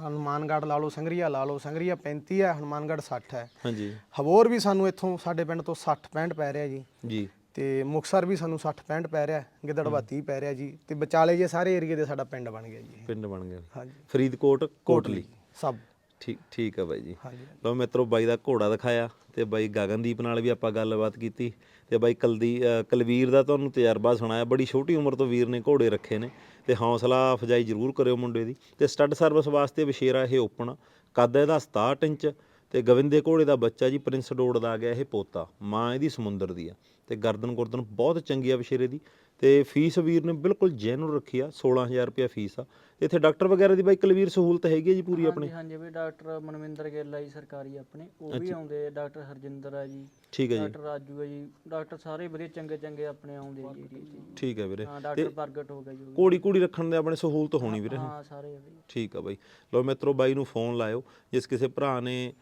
ਹਨੂਮਾਨਗੜ੍ਹ ਲਾ ਲਓ ਸੰਗਰੀਆ ਲਾ ਲਓ ਸੰਗਰੀਆ 35 ਹੈ ਹਨੂਮਾਨਗੜ੍ਹ 60 ਹੈ। ਹਾਂਜੀ। ਹਬੋਰ ਵੀ ਸਾਨੂੰ ਇੱਥੋਂ ਸਾਡੇ ਪਿੰਡ ਤੋਂ 60 65 ਪੈ ਰਿਹਾ ਜੀ। ਜੀ। ਤੇ ਮੁਕਸਰ ਵੀ ਸਾਨੂੰ 60 65 ਪੈ ਰਿਹਾ ਗਿੱਦੜਵਾ 30 ਪੈ ਰਿਹਾ ਜੀ। ਤੇ ਵਿਚਾਲੇ ਜੇ ਸਾਰੇ ਏਰੀਏ ਦੇ ਸਾਡਾ ਪਿੰਡ ਬਣ ਗਿਆ ਜੀ। ਪਿੰਡ ਬਣ ਗਿਆ। ਹਾਂਜੀ। ਫਰੀਦਕੋਟ ਕੋਟਲੀ ਸਭ। ਠੀਕ ਠੀਕ ਹੈ ਬਾਈ ਜੀ। ਹਾਂਜੀ ਲਓ ਮਿੱਤਰੋ ਬਾਈ ਦਾ ਘੋੜਾ ਦਿਖਾਇਆ ਤੇ ਬਾਈ ਗਗਨਦੀਪ ਨਾਲ ਵੀ ਆਪਾਂ ਗੱਲਬਾਤ ਕੀਤੀ ਤੇ ਬਾਈ ਕਲਦੀ ਕਲਵੀਰ ਦਾ ਤੁਹਾਨੂੰ ਤਜਰਬਾ ਸੁਣਾਇਆ। ਬੜੀ ਛੋਟੀ ਉਮਰ ਤੋਂ ਵੀਰ ਨੇ ਘੋੜੇ ਰੱਖੇ ਨੇ ਤੇ ਹੌਸਲਾ ਅਫਜਾਈ ਜ਼ਰੂਰ ਕਰਿਓ ਮੁੰਡੇ ਦੀ। ਤੇ ਸਟੱਡ ਸਰਵਿਸ ਵਾਸਤੇ ਵਿਸ਼ੇਰਾ ਇਹ ਓਪਨ ਕੱਦ ਇਹਦਾ 67 ਇੰਚ ਤੇ ਗਵਿੰਦੇ ਘੋੜੇ ਦਾ ਬੱਚਾ ਜੀ ਪ੍ਰਿੰਸ ਡੋੜ ਦਾ ਆ ਗਿਆ ਇਹ ਪੋਤਾ ਮਾਂ ਇਹਦੀ ਸਮੁੰਦਰ ਦੀ ਆ। ਤੇ ਗਰਦਨ ਗੁਰਦਨ ਬਹੁਤ ਚੰਗੀ ਆ ਵਿਸ਼ੇਰੇ ਦੀ ਤੇ ਫੀਸ ਵੀਰ ਨੇ ਬਿਲਕੁਲ ਜੈਨੂਨ ਰੱਖੀ ਆ 16000 ਰੁਪਿਆ ਫੀਸ ਆ। ਇੱਥੇ ਡਾਕਟਰ ਵਗੈਰਾ ਦੀ ਬਾਈ ਕਲਵੀਰ ਸਹੂਲਤ ਹੈਗੀ ਹੈ ਜੀ ਪੂਰੀ ਆਪਣੇ? ਹਾਂਜੀ ਵੀ ਡਾਕਟਰ ਮਨਵਿੰਦਰ ਗਿੱਲ ਆ ਜੀ ਸਰਕਾਰੀ ਆਪਣੇ ਉਹ ਵੀ ਆਉਂਦੇ ਡਾਕਟਰ ਹਰਜਿੰਦਰ ਆ ਜੀ ਠੀਕ ਹੈ ਜੀ। ਡਾਕਟਰ ਰਾਜੂ ਆ ਜੀ ਡਾਕਟਰ ਸਾਰੇ ਵਧੀਆ ਚੰਗੇ ਚੰਗੇ ਆਪਣੇ ਆਉਂਦੇ 'ਚ ਜੀ। ਠੀਕ ਹੈ ਵੀਰੇ। ਹਾਂ ਡਾਕਟਰ ਪ੍ਰਗਟ ਹੋ ਗਿਆ ਜੀ। ਕੋੜੀ ਕੁੜੀ ਰੱਖਣ ਦੇ ਆਪਣੇ ਸਹੂਲਤ ਹੋਣੀ ਵੀਰੇ। ਹਾਂ ਸਾਰੇ ਆ ਠੀਕ ਆ ਬਾਈ। ਲਓ ਮਿੱਤਰੋ ਬਾਈ ਨੂੰ ਫੋਨ ਲਾਇਓ ਜਿਸ ਕਿਸੇ ਭਰਾ ਨੇ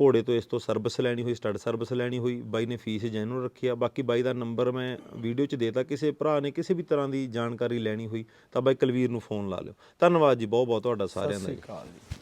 ਘੋੜੇ ਤੋਂ ਇਸ ਤੋਂ ਸਰਵਿਸ ਲੈਣੀ ਹੋਈ ਸਟੱਡ ਸਰਵਿਸ ਲੈਣੀ ਹੋਈ ਬਾਈ ਨੇ ਫੀਸ ਜੈਨੂਨ ਰੱਖੀ ਆ। ਬਾਕੀ ਬਾਈ ਦਾ ਨੰਬਰ ਮੈਂ ਵੀਡੀਓ 'ਚ ਦੇਤਾ ਕਿਸੇ ਭਰਾ ਨੇ ਕਿਸੇ ਵੀ ਤਰ੍ਹਾਂ ਦੀ ਜਾਣਕਾਰੀ ਲੈਣੀ ਹੋਈ ਤਾਂ ਬਾਈ ਕੁਲਵੀਰ ਨੂੰ ਫੋਨ ਲਾ ਲਿਓ। ਧੰਨਵਾਦ ਜੀ ਬਹੁਤ ਬਹੁਤ ਤੁਹਾਡਾ ਸਾਰਿਆਂ ਦਾ ਜੀ। ਕਾਲ ਜੀ।